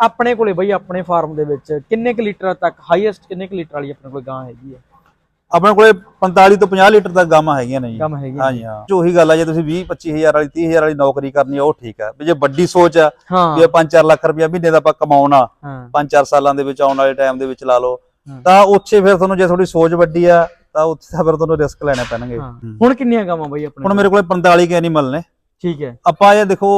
ਆਪਣੇ ਕੋਲੇ ਬਈ ਆਪਣੇ ਫਾਰਮ ਦੇ ਵਿੱਚ ਕਿੰਨੇ ਕੁ ਲੀਟਰ ਤੱਕ ਹਾਈਐਸਟ ਕਿੰਨੇ ਕੁ ਲੀਟਰ ਵਾਲੀ ਆਪਣੇ ਕੋਲ ਗਾਂ ਹੈਗੀ ਹੈ? ਆਪਣੇ ਕੋਲੇ 45 ਤੋਂ 50 ਲੀਟਰ ਤੱਕ ਗਾਵਾਂ ਹੈਗੀਆਂ ਨੇ ਜੀ। ਕੰਮ ਹੈਗੀ ਹੈ? ਹਾਂਜੀ ਹਾਂ। ਜੋ ਉਹੀ ਗੱਲ ਆ ਜੇ ਤੁਸੀਂ 20 25000 ਵਾਲੀ 30000 ਵਾਲੀ ਨੌਕਰੀ ਕਰਨੀ ਆ ਉਹ ਠੀਕ ਆ। ਵੀ ਜੇ ਵੱਡੀ ਸੋਚ ਆ ਵੀ 5-4 ਲੱਖ ਰੁਪਇਆ ਮਹੀਨੇ ਦਾ ਆਪਾਂ ਕਮਾਉਣਾ ਹਾਂ। 5-4 ਸਾਲਾਂ ਦੇ ਵਿੱਚ ਆਉਣ ਵਾਲੇ ਟਾਈਮ ਦੇ ਵਿੱਚ ਲਾ ਲਓ। ਤਾਂ ਉੱਥੇ ਫਿਰ ਤੁਹਾਨੂੰ ਜੇ ਤੁਹਾਡੀ ਸੋਚ ਵੱਡੀ ਆ ਤਾਂ ਉੱਥੇ ਤਾਂ ਫਿਰ ਤੁਹਾਨੂੰ ਰਿਸਕ ਲੈਣੇ ਪੈਣਗੇ। ਹੁਣ ਕਿੰਨੀਆਂ ਗਾਵਾਂ ਬਈ ਆਪਣੇ ਹੁਣ ਮੇਰੇ ਕੋਲੇ? 45 ਕੇ ਐਨੀਮਲ ਨੇ। ਠੀਕ ਹੈ। ਆਪਾਂ ਇਹ ਦੇਖੋ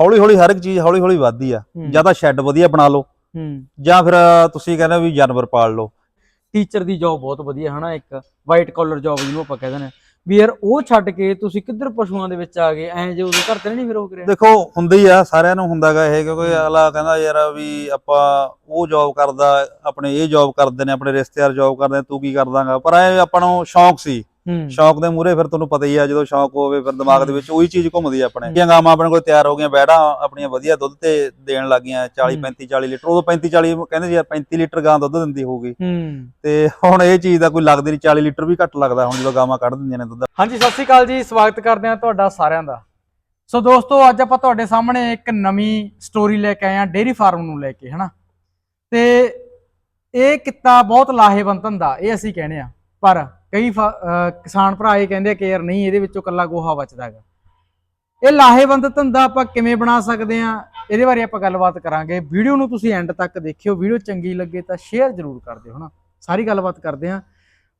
ਹੌਲੀ ਹੌਲੀ ਹਰ ਇੱਕ ਚੀਜ਼ ਹੌਲੀ ਹੌਲੀ ਵੱਧਦੀ ਆ। ਜਾਂ ਤਾਂ ਸ਼ੈੱਡ ਵਧੀਆ ਬਣਾ ਲਓ। ਹੂੰ। ਜਾਂ ਫਿਰ ਤੁਸੀਂ ਕਹਿੰਦੇ ਵੀ ਜਾਨਵਰ ਪਾਲ ਲਓ। ਟੀਚਰ ਦੀ ਜੌਬ ਬਹੁਤ ਵਧੀਆ ਹਨਾ ਇੱਕ। ਵਾਈਟ ਕਾਲਰ ਜੌਬ ਜਿਹਨੂੰ ਆਪਾਂ ਕਹਿੰਦੇ ਨੇ ਵੀ ਯਾਰ ਉਹ ਛੱਡ ਕੇ ਤੁਸੀਂ ਕਿੱਧਰ ਪਸ਼ੂਆਂ ਦੇ ਵਿੱਚ ਆ ਗਏ? ਐਂ ਜੇ ਉਦੋਂ ਘਰ ਤੇ ਨਹੀਂ ਫਿਰ ਉਹ ਕਰਿਆ? ਦੇਖੋ ਹੁੰਦਾ ਹੀ ਆ ਸਾਰਿਆਂ ਨੂੰ ਹੁੰਦਾਗਾ ਇਹ ਕਿਉਂਕਿ ਅਗਲਾ ਕਹਿੰਦਾ ਯਾਰ ਵੀ ਆਪਾਂ ਉਹ ਜੌਬ ਕਰਦਾ ਆਪਣੇ ਇਹ ਜੌਬ ਕਰਦੇ ਨੇ ਆਪਣੇ ਰਿਸ਼ਤੇਦਾਰ ਜੌਬ ਕਰਦੇ ਨੇ, ਤੂੰ ਕੀ ਕਰਦਾਗਾ? ਪਰ ਇਹ ਆਪਾਂ ਨੂੰ ਸ਼ੌਂਕ ਸੀ। ਸ਼ੌਂਕ ਦੇ ਮੂਹਰੇ ਫਿਰ ਤੁਹਾਨੂੰ ਪਤਾ ਹੀ ਆ ਜਦੋਂ ਸ਼ੌਂਕ ਹੋਵੇ ਫਿਰ ਦਿਮਾਗ ਦੇ ਵਿੱਚ ਉਹੀ ਚੀਜ਼ ਘੁੰਮਦੀ ਆ ਆਪਣੇ। ਜਿਹੜੀਆਂ ਗਾਵਾਂ ਆਪਣੇ ਕੋਲ ਤਿਆਰ ਹੋ ਗਈਆਂ ਬੈੜਾਂ ਆਪਣੀਆਂ ਵਧੀਆ ਦੁੱਧ ਤੇ ਦੇਣ ਲੱਗੀਆਂ 40 ਹੂੰ। 35 40 ਲੀਟਰ। ਉਦੋਂ 35 40 ਕਹਿੰਦੇ ਯਾਰ 35 ਲੀਟਰ ਗਾਂ ਦੁੱਧ ਦਿੰਦੀ ਹੋਊਗੀ। ਤੇ ਹੁਣ ਇਹ ਚੀਜ਼ ਦਾ ਕੋਈ ਲੱਗਦੀ ਨਹੀਂ 40 ਲੀਟਰ ਵੀ ਘੱਟ ਲੱਗਦਾ ਹੁਣ ਜਦੋਂ ਗਾਵਾਂ ਕੱਢ ਦਿੰਦੀਆਂ ਨੇ ਦੁੱਧ। ਹਾਂਜੀ ਸਤਿ ਸ਼੍ਰੀ ਅਕਾਲ ਜੀ ਸਵਾਗਤ ਕਰਦੇ ਹਾਂ ਤੁਹਾਡਾ ਸਾਰਿਆਂ ਦਾ। ਸੋ ਦੋਸਤੋ ਅੱਜ ਆਪਾਂ ਤੁਹਾਡੇ ਸਾਹਮਣੇ ਇੱਕ ਨਵੀਂ ਸਟੋਰੀ ਲੈ ਕੇ ਆਏ ਹਾਂ ਡੇਅਰੀ ਫਾਰਮ ਨੂੰ ਲੈ ਕੇ ਹਨਾ? ਤੇ ਇਹ ਕਿੱਤਾ ਬਹੁਤ ਲਾਹੇਵੰਦ ਧੰਦਾ ਇਹ ਅਸੀਂ ਕਹਿੰਦੇ ਆ ਪਰ ਕਈ ਕਿਸਾਨ ਭਰਾ ਇਹ ਕਹਿੰਦੇ ਕਿ ਯਾਰ ਨਹੀਂ ਇਹਦੇ ਵਿੱਚੋਂ ਕੱਲਾ ਗੋਹਾ ਬਚਦਾ ਹੈਗਾ। ਇਹ ਲਾਹੇਵੰਦ ਧੰਦਾ ਆਪਾਂ ਕਿਵੇਂ ਬਣਾ ਸਕਦੇ ਆ ਇਹਦੇ ਬਾਰੇ ਆਪਾਂ ਗੱਲਬਾਤ ਕਰਾਂਗੇ। ਵੀਡੀਓ ਨੂੰ ਤੁਸੀਂ ਐਂਡ ਤੱਕ ਦੇਖਿਓ। ਵੀਡੀਓ ਚੰਗੀ ਲੱਗੇ ਤਾਂ ਸ਼ੇਅਰ ਜ਼ਰੂਰ ਕਰ ਦਿਓ ਹਨਾ? ਸਾਰੀ ਗੱਲਬਾਤ ਕਰਦੇ ਆ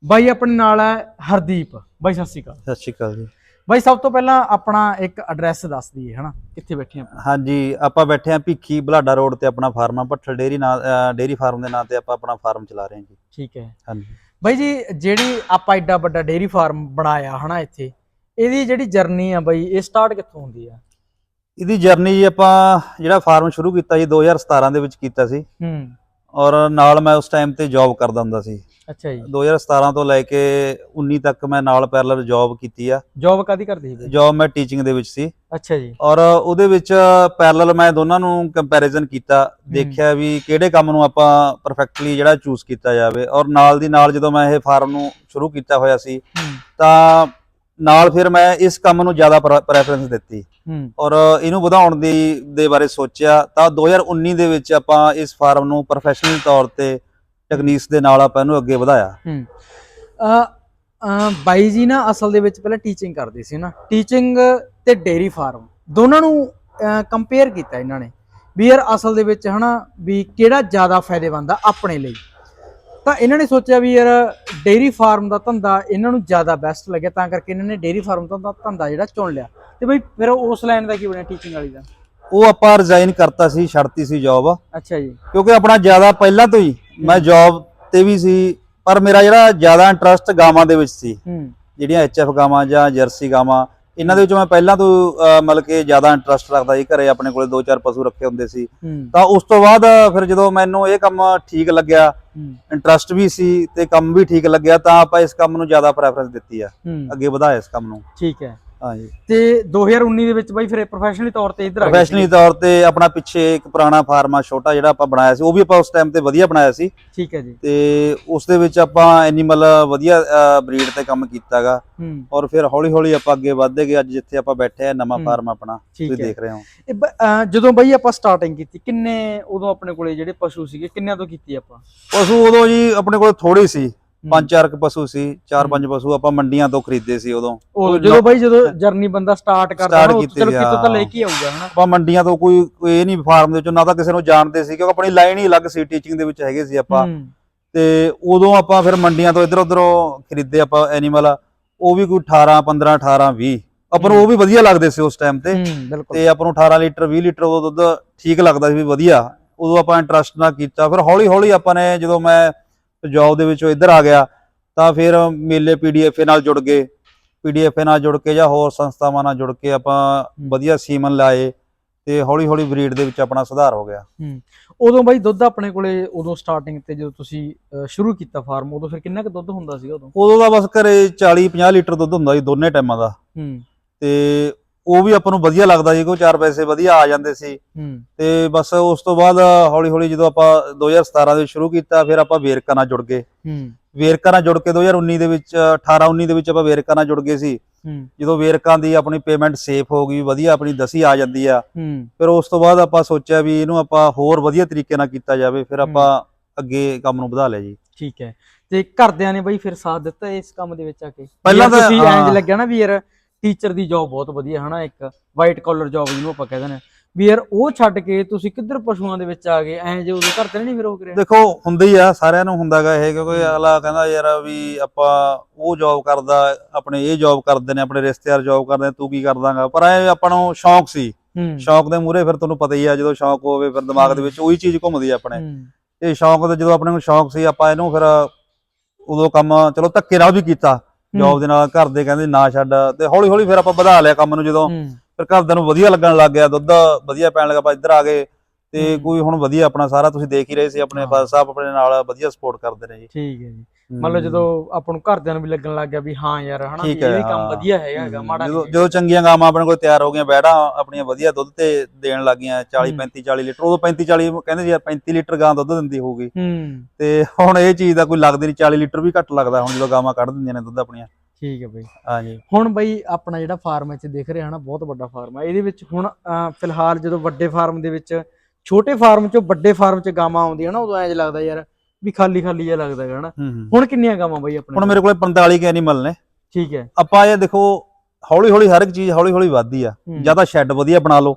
ਬਾਈ ਆਪਣੇ ਨਾਲ ਹੈ ਹਰਦੀਪ। ਬਾਈ ਸਤਿ ਸ਼੍ਰੀ ਅਕਾਲ। ਸਤਿ ਸ਼੍ਰੀ ਅਕਾਲ ਜੀ। ਬਾਈ ਸਭ ਤੋਂ ਪਹਿਲਾਂ ਆਪਣਾ ਇੱਕ ਐਡਰੈਸ ਦੱਸ ਦਈਏ ਹਨਾ? ਕਿੱਥੇ ਬੈਠੇ ਆਪਾਂ? ਹਾਂਜੀ ਆਪਾਂ ਬੈਠੇ ਆ ਭਿੱਖੀ ਬਲਾਡਾ ਰੋਡ ਤੇ ਆਪਣਾ ਫਾਰਮ ਆ ਭੱਠਲ ਡੇਰੀ ਨਾਂ ਅਹ ਡੇਰੀ ਫਾਰਮ ਦੇ ਨਾਂ ਤੇ ਆਪਾਂ ਆਪਣਾ ਫਾਰਮ ਚਲਾ ਰਹੇ ਹਾਂ ਜੀ। ਠੀਕ ਹੈ। ਹਾਂਜੀ। ਬਾਈ ਜੀ ਜਿਹੜੀ ਆਪਾਂ ਐਡਾ ਵੱਡਾ ਡੇਅਰੀ ਫਾਰਮ ਬਣਾਇਆ ਹਨਾ ਇੱਥੇ ਇਹਦੀ ਜਿਹੜੀ ਜਰਨੀ ਆ ਬਾਈ ਇਹ ਸਟਾਰਟ ਕਿੱਥੋਂ ਹੁੰਦੀ ਆ? ਇਹਦੀ ਜਰਨੀ ਜੀ ਆਪਾਂ ਜਿਹੜਾ ਫਾਰਮ ਸ਼ੁਰੂ ਕੀਤਾ ਜੀ 2017 ਦੇ ਵਿੱਚ ਕੀਤਾ ਸੀ। ਹੂੰ। ਔਰ ਨਾਲ ਮੈਂ ਉਸ ਟਾਈਮ ਤੇ ਜੌਬ ਕਰਦਾ ਹੁੰਦਾ ਸੀ। ਅੱਛਾ ਜੀ। 2017 ਤੋਂ ਲੈ ਕੇ 19 ਤੱਕ ਮੈਂ ਨਾਲ ਪੈਰਲਲ ਜੌਬ ਕੀਤੀ ਆ। ਜੌਬ ਕਾਦੀ ਕਰਦੇ ਸੀ? ਜੌਬ ਮੈਂ ਟੀਚਿੰਗ ਦੇ ਵਿੱਚ ਸੀ। ਅੱਛਾ ਜੀ। ਔਰ ਉਹਦੇ ਵਿੱਚ ਪੈਰਲਲ ਮੈਂ ਦੋਨਾਂ ਨੂੰ ਕੰਪੈਰੀਜ਼ਨ ਕੀਤਾ ਦੇਖਿਆ ਵੀ ਕਿਹੜੇ ਕੰਮ ਨੂੰ ਆਪਾਂ ਪਰਫੈਕਟਲੀ ਜਿਹੜਾ ਚੂਜ਼ ਕੀਤਾ ਜਾਵੇ। ਔਰ ਨਾਲ ਦੀ ਨਾਲ ਜਦੋਂ ਮੈਂ ਇਹ ਫਾਰਮ ਨੂੰ ਸ਼ੁਰੂ ਕੀਤਾ ਹੋਇਆ ਸੀ ਤਾਂ ਨਾਲ ਫਿਰ ਮੈਂ ਇਸ ਕੰਮ ਨੂੰ ਜ਼ਿਆਦਾ ਪ੍ਰੈਫਰੈਂਸ ਦਿੱਤੀ। ਔਰ ਇਹਨੂੰ ਵਧਾਉਣ ਦੀ ਦੇ ਬਾਰੇ ਸੋਚਿਆ ਤਾਂ 2019 ਦੇ ਵਿੱਚ ਆਪਾਂ ਇਸ ਫਾਰਮ ਨੂੰ ਪ੍ਰੋਫੈਸ਼ਨਲ ਤੌਰ ਤੇ ਟੈਕਨੀਕਸ ਦੇ ਨਾਲ ਆਪਾਂ ਇਹਨੂੰ ਅੱਗੇ ਵਧਾਇਆ। ਬਾਈ ਜੀ ਨਾ ਅਸਲ ਦੇ ਵਿੱਚ ਪਹਿਲਾਂ ਟੀਚਿੰਗ ਕਰਦੇ ਸੀ ਨਾ। ਟੀਚਿੰਗ ਤੇ ਡੇਅਰੀ ਫਾਰਮ ਦੋਨਾਂ ਨੂੰ ਕੰਪੇਅਰ ਕੀਤਾ ਇਹਨਾਂ ਨੇ। ਵੀ ਯਾਰ ਅਸਲ ਦੇ ਵਿੱਚ ਹਨਾ ਵੀ ਕਿਹੜਾ ਜ਼ਿਆਦਾ ਫਾਇਦੇਮੰਦ ਆ ਆਪਣੇ ਲਈ। ਤਾਂ ਇਹਨਾਂ ਨੇ ਸੋਚਿਆ ਵੀ ਯਾਰ ਡੇਅਰੀ ਫਾਰਮ ਦਾ ਧੰਦਾ ਇਹਨਾਂ ਨੂੰ ਜ਼ਿਆਦਾ ਬੈਸਟ ਲੱਗਿਆ ਤਾਂ ਕਰਕੇ ਇਹਨਾਂ ਨੇ ਡੇਅਰੀ ਫਾਰਮ ਦਾ ਧੰਦਾ ਜਿਹੜਾ ਚੁਣ ਲਿਆ। ਤੇ ਬਈ ਫਿਰ ਉਸ ਲਾਈਨ ਦਾ ਕੀ ਬਣਿਆ ਟੀਚਿੰਗ ਵਾਲੀ ਦਾ? ਉਹ ਆਪਾਂ ਰਿਜ਼ਾਈਨ ਕਰਤਾ ਸੀ ਛੱਡਤੀ ਸੀ ਜੌਬ ਅੱਛਾ ਜੀ। ਕਿਉਂਕਿ ਆਪਣਾ ਜ਼ਿਆਦਾ ਪਹਿਲਾਂ ਤੋਂ ਹੀ ਮੈਂ ਜੌਬ ਤੇ ਵੀ ਸੀ ਪਰ ਮੇਰਾ ਜਿਹੜਾ ਜ਼ਿਆਦਾ ਇੰਟਰਸਟ ਗਾਵਾਂ ਦੇ ਵਿੱਚ ਸੀ ਜਿਹੜੀਆਂ ਐਚਐਫ ਗਾਵਾਂ ਜਾਂ ਜਰਸੀ ਗਾਵਾਂ ਇਹਨਾਂ ਦੇ ਵਿੱਚ ਮੈਂ ਪਹਿਲਾਂ ਤੋਂ ਅਹ, ਮਤਲਬ ਕਿ ਜ਼ਿਆਦਾ ਇੰਟਰਸਟ ਰੱਖਦਾ ਸੀ ਘਰੇ ਆਪਣੇ ਕੋਲੇ ਦੋ ਚਾਰ ਪਸ਼ੂ ਰੱਖੇ ਹੁੰਦੇ ਸੀ। ਹੂੰ। ਤਾਂ ਉਸ ਤੋਂ ਬਾਅਦ ਫਿਰ ਜਦੋਂ ਮੈਨੂੰ ਇਹ ਕੰਮ ਠੀਕ ਲੱਗਿਆ ਹੂੰ। ਇੰਟਰਸਟ ਵੀ ਸੀ ਤੇ ਕੰਮ ਵੀ ਠੀਕ ਲੱਗਿਆ ਤਾਂ ਆਪਾਂ ਇਸ ਕੰਮ ਨੂੰ ਜ਼ਿਆਦਾ ਪ੍ਰੈਫਰੈਂਸ ਦਿੱਤੀ ਆ। ਹੂੰ। ਅੱਗੇ ਵਧਾਇਆ ਇਸ ਕੰਮ ਨੂੰ। ਠੀਕ ਹੈ। ਹਾਂਜੀ। ਤੇ 2019 ਦੇ ਵਿੱਚ ਬਾਈ ਫਿਰ ਪ੍ਰੋਫੈਸ਼ਨਲੀ ਤੌਰ ਤੇ ਇੱਧਰ ਆ ਗਏ ਪ੍ਰੋਫੈਸ਼ਨਲੀ ਤੌਰ ਤੇ ਆਪਣਾ ਪਿੱਛੇ ਇੱਕ ਪੁਰਾਣਾ ਫਾਰਮ ਛੋਟਾ ਜਿਹੜਾ ਆਪਾਂ ਬਣਾਇਆ ਸੀ ਉਹ ਵੀ ਆਪਾਂ ਉਸ ਟਾਈਮ ਤੇ ਵਧੀਆ ਬਣਾਇਆ ਸੀ। ਠੀਕ ਹੈ ਜੀ। ਤੇ ਉਸ ਦੇ ਵਿੱਚ ਆਪਾਂ ਐਨੀਮਲ ਵਧੀਆ ਬਰੀਡ ਤੇ ਕੰਮ ਕੀਤਾਗਾ। ਔਰ ਫਿਰ ਹੌਲੀ ਹੌਲੀ ਆਪਾਂ ਅੱਗੇ ਵਧਦੇ ਗਏ ਅੱਜ ਜਿੱਥੇ ਆਪਾਂ ਬੈਠੇ ਆ ਨਵਾਂ। ਫਾਰਮ ਆਪਣਾ ਤੁਸੀਂ ਦੇਖ ਰਹੇ ਹੋ। ਜਦੋਂ ਬਈ ਆਪਾਂ ਸਟਾਰਟਿੰਗ ਕੀਤੀ ਕਿੰਨੇ ਉਦੋਂ ਆਪਣੇ ਕੋਲੇ ਜਿਹੜੇ ਪਸ਼ੂ ਸੀਗੇ ਕਿੰਨਿਆਂ ਤੋਂ ਕੀਤੀ ਆਪਾਂ? ਪਸ਼ੂ ਉਦੋਂ ਜੀ ਆਪਣੇ ਕੋਲ ਥੋੜੇ ਸੀ। ਪੰਜ ਚਾਰ ਕੁ ਪਸ਼ੂ ਸੀ ਚਾਰ ਪੰਜ ਪਸ਼ੂ ਆਪਾਂ ਮੰਡੀਆਂ ਤੋਂ ਖਰੀਦੇ ਸੀ ਉਦੋਂ। ਉਦੋਂ ਜਦੋਂ ਬਈ ਜਦੋਂ ਜਰਨੀ ਬੰਦਾ ਸਟਾਰਟ ਕਰਦਾ ਨਾ ਉਹ ਕੀਤੀ ਚਲੋ ਸੀ, ਕਿਤੋਂ ਤਾਂ। ਲੈ ਕੇ ਆਊਗਾ ਹਨਾ। ਆਪਾਂ ਮੰਡੀਆਂ ਤੋਂ ਕੋਈ ਇਹ ਨਹੀਂ ਫਾਰਮ ਦੇ ਵਿੱਚੋਂ ਨਾ ਤਾਂ ਕਿਸੇ ਨੂੰ ਜਾਣਦੇ ਸੀ ਕਿਉਂਕਿ ਆਪਣੀ ਲਾਈਨ ਹੀ ਅਲੱਗ ਸੀ ਟੀਚਿੰਗ ਦੇ ਵਿੱਚ ਹੈਗੇ ਸੀ ਆਪਾਂ। ਤੇ ਉਦੋਂ ਆਪਾਂ ਫਿਰ ਮੰਡੀਆਂ ਤੋਂ ਇਧਰ ਉਧਰੋਂ ਖਰੀਦੇ ਆਪਾਂ ਐਨੀਮਲ ਉਹ ਵੀ ਕੋਈ 18 15 18 20 ਆਪਾਂ ਨੂੰ ਉਹ ਵੀ ਵਧੀਆ ਲੱਗਦੇ ਸੀ ਉਸ ਟਾਈਮ ਤੇ। ਤੇ ਆਪਾਂ ਨੂੰ 18 ਲੀਟਰ 20 ਲੀਟਰ ਉਦੋਂ ਦੁੱਧ ਠੀਕ ਲੱਗਦਾ ਸੀ ਵੀ ਵਧੀਆ। ਉਦੋਂ ਆਪਾਂ ਇੰਟਰਸਟ ਨਾਲ ਕੀਤਾ। ਫਿਰ ਹੌਲੀ ਹੌਲੀ ਆਪਾਂ ਨੇ ਜਦੋਂ ਮੈਂ ਜੌਬ ਦੇ ਵਿੱਚੋਂ ਇੱਧਰ ਆ ਗਿਆ ਤਾਂ ਫਿਰ ਮੇਲੇ ਪੀਡੀਐਫ ਨਾਲ ਜੁੜ ਗਏ। ਪੀਡੀਐਫ ਨਾਲ ਜੁੜ ਕੇ ਜਾਂ ਹੋਰ ਸੰਸਥਾਵਾਂ ਨਾਲ ਜੁੜ ਕੇ ਆਪਾਂ ਵਧੀਆ ਸੀਮਨ ਲਾਏ ਤੇ ਹੌਲੀ ਹੌਲੀ ਬਰੀਡ ਦੇ ਵਿੱਚ ਆਪਣਾ ਸੁਧਾਰ ਹੋ ਗਿਆ। ਉਦੋਂ ਬਈ ਦੁੱਧ ਆਪਣੇ ਕੋਲੇ ਉਦੋਂ ਸਟਾਰਟਿੰਗ ਤੇ ਜਦੋਂ ਤੁਸੀਂ ਸ਼ੁਰੂ ਕੀਤਾ ਫਾਰਮ ਉਦੋਂ ਫਿਰ ਕਿੰਨਾ ਕੁ ਦੁੱਧ ਹੁੰਦਾ ਸੀਗਾ ਉਦੋਂ? ਉਦੋਂ ਦਾ ਬਸ ਘਰੇ 40 50 ਲੀਟਰ ਦੁੱਧ ਹੁੰਦਾ ਸੀ ਦੋਨੇ ਟਾਈਮਾਂ ਦਾ। ਹੂੰ। ਤੇ ਉਹ ਵੀ ਆਪਾਂ ਨੂੰ ਵਧੀਆ ਲੱਗਦਾ ਸੀ ਕੋਈ ਚਾਰ ਪੈਸੇ ਵਧੀਆ ਆ ਜਾਂਦੇ ਸੀ। ਤੇ ਬਸ ਉਸ ਤੋਂ ਬਾਅਦ ਹੌਲੀ ਹੌਲੀ ਜਦੋਂ ਆਪਾਂ 2017 ਦੇ ਸ਼ੁਰੂ ਕੀਤਾ ਫਿਰ ਆਪਾਂ ਵੇਰਕਾ ਨਾਲ ਜੁੜ ਗਏ। ਹੂੰ। ਵੇਰਕਾ ਨਾਲ ਜੁੜ ਕੇ 2019 ਦੇ ਵਿੱਚ 18 19 ਦੇ ਵਿੱਚ ਆਪਾਂ ਵੇਰਕਾ ਨਾਲ ਜੁੜ ਗਏ ਸੀ। ਜਦੋਂ ਵੇਰਕਾਂ ਦੀ ਆਪਣੀ ਪੇਮੈਂਟ ਸੇਫ ਹੋ ਗਈ ਵਧੀਆ ਆਪਣੀ ਦਸੀ ਆ ਜਾਂਦੀ ਆ। ਫਿਰ ਉਸ ਤੋਂ ਬਾਅਦ ਆਪਾਂ ਸੋਚਿਆ ਵੀ ਇਹਨੂੰ ਆਪਾਂ ਹੋਰ ਵਧੀਆ ਤਰੀਕੇ ਨਾਲ ਕੀਤਾ ਜਾਵੇ ਫਿਰ ਆਪਾਂ ਅੱਗੇ ਕੰਮ ਨੂੰ ਵਧਾ ਲਿਆ ਜੀ। ਠੀਕ ਹੈ। ਤੇ ਘਰਦਿਆਂ ਨੇ ਬਈ ਫਿਰ ਸਾਥ ਦਿੱਤਾ ਇਸ ਕੰਮ ਦੇ ਵਿੱਚ ਆ ਕੇ? ਪਹਿਲਾਂ ਤਾਂ। ਇੰਜ ਲੱਗਿਆ ਨਾ ਵੀ ਯਾਰ ਟੀਚਰ ਦੀ ਜੌਬ ਬਹੁਤ ਵਧੀਆ ਹਨਾ ਇੱਕ ਵਾਈਟ ਕਾਲਰ ਜੌਬ ਜਿਹਨੂੰ ਆਪਾਂ ਕਹਿੰਦੇ ਨੇ ਵੀ ਯਾਰ ਉਹ ਛੱਡ ਕੇ ਤੁਸੀਂ ਕਿੱਧਰ ਪਸ਼ੂਆਂ ਦੇ ਵਿੱਚ ਆ ਗਏ? ਐਂ ਜੇ ਉਦੋਂ ਨੇ ਨਹੀਂ ਫਿਰ ਉਹ ਕਰਿਆ? ਦੇਖੋ ਹੁੰਦਾ ਹੀ ਆ ਸਾਰਿਆਂ ਨੂੰ ਹੁੰਦਾਗਾ ਇਹ ਕਿਉਂਕਿ ਅਗਲਾ ਕਹਿੰਦਾ ਯਾਰ ਵੀ ਆਪਾਂ ਉਹ ਜੌਬ ਕਰਦਾ ਆਪਣੇ ਇਹ ਜੌਬ ਕਰਦੇ ਨੇ ਆਪਣੇ ਰਿਸ਼ਤੇਦਾਰ ਜੌਬ ਕਰਦੇ ਤੂੰ ਕੀ ਕਰਦਾਗਾ? ਪਰ ਐ ਆਪਾਂ ਨੂੰ ਸ਼ੌਂਕ ਸੀ। ਹੂੰ। ਸ਼ੌਂਕ ਦੇ ਮੂਹਰੇ ਫਿਰ ਤੁਹਾਨੂੰ ਪਤਾ ਹੀ ਆ ਜਦੋਂ ਸ਼ੌਂਕ ਹੋਵੇ ਫਿਰ ਦਿਮਾਗ ਦੇ ਵਿੱਚ ਉਹੀ ਚੀਜ਼ ਘੁੰਮਦੀ ਆ ਆਪਣੇ। ਹੂੰ, ਇਹ ਸ਼ੌਂਕ ਤੇ ਜਦੋਂ ਆਪਣੇ ਨੂੰ ਸ਼ੌਂਕ ਸੀ ਆਪਾਂ ਇਹਨੂੰ ਫਿਰ ਉਦੋਂ ਕੰਮ ਚਲੋ ਧੱਕੇ ਨਾਲ ਵੀ ਕੀਤਾ। ਜੌਬ ਦੇ ਨਾਲ ਘਰ ਦੇ ਕਹਿੰਦੇ ਨਾ ਛੱਡ ਤੇ ਹੌਲੀ ਹੌਲੀ ਫਿਰ ਆਪਾਂ ਵਧਾ ਲਿਆ ਕੰਮ ਨੂੰ ਜਦੋਂ ਫਿਰ ਘਰਦਿਆਂ ਨੂੰ ਵਧੀਆ ਲੱਗਣ ਲੱਗ ਗਿਆ ਦੁੱਧ ਵਧੀਆ ਪੈਣ ਲੱਗਾ ਆਪਾਂ ਇੱਧਰ ਆ ਗਏ ਤੇ। ਕੋਈ ਹੁਣ ਵਧੀਆ ਆਪਣਾ ਸਾਰਾ ਤੁਸੀਂ ਦੇਖ ਹੀ ਰਹੇ ਸੀ ਆਪਣੇ। ਫਾਦਰ ਸਾਹਿਬ ਆਪਣੇ ਨਾਲ ਵਧੀਆ ਸਪੋਰਟ ਕਰਦੇ ਨੇ ਜੀ ਠੀਕ ਹੈ ਜੀ ਮੰਨ ਲਓ ਜਦੋਂ ਆਪਾਂ ਨੂੰ ਘਰਦਿਆਂ ਨੂੰ ਵੀ ਲੱਗਣ ਲੱਗ ਗਿਆ ਵੀ ਹਾਂ ਯਾਰ ਹਨਾ ਇਹ ਵੀ ਕੰਮ। ਵਧੀਆ ਹੈਗਾ ਮਾੜਾ ਜਦੋਂ ਜਦੋਂ ਚੰਗੀਆਂ ਗਾਵਾਂ ਆਪਣੇ ਕੋਲ ਤਿਆਰ ਹੋ ਗਈਆਂ ਬੈੜਾਂ ਆਪਣੀਆਂ ਵਧੀਆ ਦੁੱਧ ਤੇ ਦੇਣ ਲੱਗੀਆਂ 40 ਹਮ। 35 40 ਲੀਟਰ ਉਦੋਂ 35 40 ਕਹਿੰਦੇ ਸੀ ਯਾਰ 35 ਲੀਟਰ ਗਾਂ ਦੁੱਧ ਦਿੰਦੀ ਹੋਊਗੀ। ਹੂੰ। ਤੇ ਹੁਣ ਇਹ ਚੀਜ਼ ਦਾ ਕੋਈ ਲੱਗਦੀ ਨਹੀਂ 40 ਲੀਟਰ ਵੀ ਘੱਟ ਲੱਗਦਾ ਹੁਣ ਜਦੋਂ ਗਾਵਾਂ ਕੱਢ ਦਿੰਦੀਆਂ ਨੇ ਦੁੱਧ ਆਪਣੀਆਂ। ਠੀਕ ਹੈ ਬਈ। ਹਾਂਜੀ। ਹੁਣ ਬਈ ਆਪਣਾ ਜਿਹੜਾ ਫਾਰਮ ਇੱਥੇ ਦਿਖ ਰਿਹਾ ਹਨਾ ਬਹੁਤ ਵੱਡਾ ਫਾਰਮ ਹੈ। ਇਹਦੇ ਵਿੱਚ ਹੁਣ ਫਿਲਹਾਲ ਜਦੋਂ ਵੱਡੇ ਫਾਰਮ ਦੇ ਵਿੱਚ ਛੋਟੇ ਫਾਰਮ ਚੋਂ ਵੱਡੇ ਫਾਰਮ ਚ ਗਾਵਾਂ ਆਉਂਦੀਆਂ ਨਾ ਉਦੋਂ ਐਂ ਲੱਗਦਾ ਯਾਰ ਵੀ ਖਾਲੀ ਖਾਲੀ ਜਿਹਾ ਲੱਗਦਾ ਹੈਗਾ ਹੂੰ ਹੁਣ ਕਿੰਨੀਆਂ ਗਾਵਾਂ ਬਈ ਆਪਣੇ ਹੁਣ? ਮੇਰੇ ਕੋਲੇ 45 ਕੇ ਐਨੀਮਲ ਨੇ। ਠੀਕ ਹੈ। ਆਪਾਂ ਇਹ ਦੇਖੋ ਹੌਲੀ ਹੌਲੀ ਹਰ ਇੱਕ ਚੀਜ਼ ਹੌਲੀ ਹੌਲੀ ਵੱਧਦੀ ਆ। ਜਾਂ ਤਾਂ ਸ਼ੈੱਡ ਵਧੀਆ ਬਣਾ ਲਓ।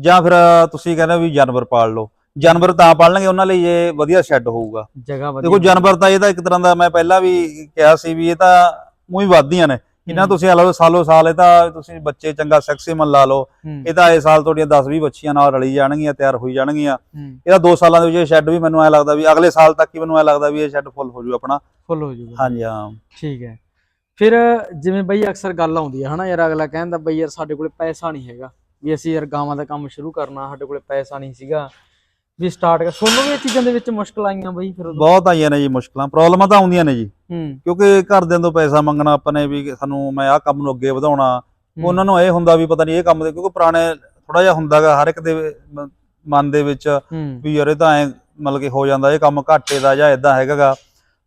ਜਾਂ ਫਿਰ ਤੁਸੀਂ ਕਹਿੰਦੇ ਵੀ ਜਾਨਵਰ ਪਾਲ ਲਓ। ਜਾਨਵਰ ਤਾਂ ਪਾਲਣਗੇ ਉਹਨਾਂ ਲਈ ਇਹ ਵਧੀਆ ਸ਼ੈੱਡ ਹੋਊਗਾ। ਜਗ੍ਹਾ ਵਧੀਆ ਦੇਖੋ ਜਾਨਵਰ ਤਾਂ ਇਹ ਤਾਂ ਇੱਕ ਤਰ੍ਹਾਂ ਦਾ ਮੈਂ ਪਹਿਲਾਂ ਵੀ ਕਿਹਾ ਸੀ ਵੀ ਇਹ ਤਾਂ ਉਹੀ ਵੱਧਦੀਆਂ ਨੇ। ਇਹਨਾਂ ਤੁਸੀਂ ਲਾ ਲਓ ਸਾਲੋ ਸਾਲ ਇਹ ਤਾਂ ਤੁਸੀਂ ਬੱਚੇ ਚੰਗਾ ਸੈਕਸੀਮਨ ਲਾ ਲਓ। ਇਹ ਤਾਂ ਇਹ ਸਾਲ ਤੁਹਾਡੀਆਂ 10 20 ਬੱਚੀਆਂ ਨਾਲ ਰਲੀ ਜਾਣਗੀਆਂ ਤਿਆਰ ਹੋਈ ਜਾਣਗੀਆਂ। ਇਹਦਾ 2 ਸਾਲਾਂ ਦੇ ਵਿੱਚ ਇਹ ਸ਼ੈੱਡ ਵੀ ਮੈਨੂੰ ਐ ਲੱਗਦਾ ਵੀ ਅਗਲੇ ਸਾਲ ਤੱਕ ਹੀ ਮੈਨੂੰ ਐ ਲੱਗਦਾ ਵੀ ਇਹ ਸ਼ੈੱਡ ਫੁੱਲ ਹੋ ਜੂ ਆਪਣਾ। ਫੁੱਲ ਹੋ ਜਾਊਗਾ ਹਾਂਜੀ ਹਾਂ। ਠੀਕ ਹੈ। ਫਿਰ ਜਿਵੇਂ ਬਈ ਅਕਸਰ ਗੱਲ ਆਉਂਦੀ ਹੈ ਹਨਾ ਯਾਰ ਅਗਲਾ ਕਹਿੰਦਾ ਬਈ ਯਾਰ ਸਾਡੇ ਕੋਲੇ ਪੈਸਾ ਨਹੀਂ ਹੈਗਾ। ਵੀ ਅਸੀਂ ਯਾਰ ਗਾਵਾਂ ਦਾ ਕੰਮ ਸ਼ੁਰੂ ਕਰਨਾ ਸਾਡੇ ਕੋਲੇ ਪੈਸਾ ਨਹੀਂ ਸੀਗਾ। ਵੀ ਸਟਾਰਟ ਕਰ। ਸੋਨੂੰ ਵੀ ਇਹ ਚੀਜ਼ਾਂ ਦੇ ਵਿੱਚ ਮੁਸ਼ਕਲ ਆਈਆਂ ਬਈ ਫਿਰ ਉਦੋਂ? ਬਹੁਤ ਆਈਆਂ ਨੇ ਜੀ ਮੁਸ਼ਕਲਾਂ। ਪ੍ਰੋਬਲਮਾਂ ਤਾਂ ਆਉਂਦੀਆਂ ਨੇ ਜੀ। ਹੂੰ। ਕਿਉਂਕਿ ਘਰਦਿਆਂ ਤੋਂ ਪੈਸਾ ਮੰਗਣਾ ਆਪਾਂ ਨੇ ਵੀ ਸਾਨੂੰ ਮੈਂ ਆਹ ਕੰਮ ਨੂੰ ਅੱਗੇ ਵਧਾਉਣਾ। ਉਹਨਾਂ ਨੂੰ ਇਹ ਹੁੰਦਾ ਵੀ ਪਤਾ ਨਹੀਂ ਇਹ ਕੰਮ ਦੇ ਕਿਉਂਕਿ ਪੁਰਾਣੇ ਥੋੜਾ ਜਿਹਾ ਹੁੰਦਾਗਾ ਹਰ ਇੱਕ ਦੇ ਮ- ਮਨ ਦੇ ਵਿੱਚ ਹੂੰ। ਵੀ ਯਾਰ ਇਹ ਤਾਂ ਐ ਮਤਲਬ ਕਿ ਹੋ ਜਾਂਦਾ ਇਹ ਕੰਮ ਘਾਟੇ ਦਾ ਜਾਂ ਇਦਾਂ ਹੈਗਾਗਾ।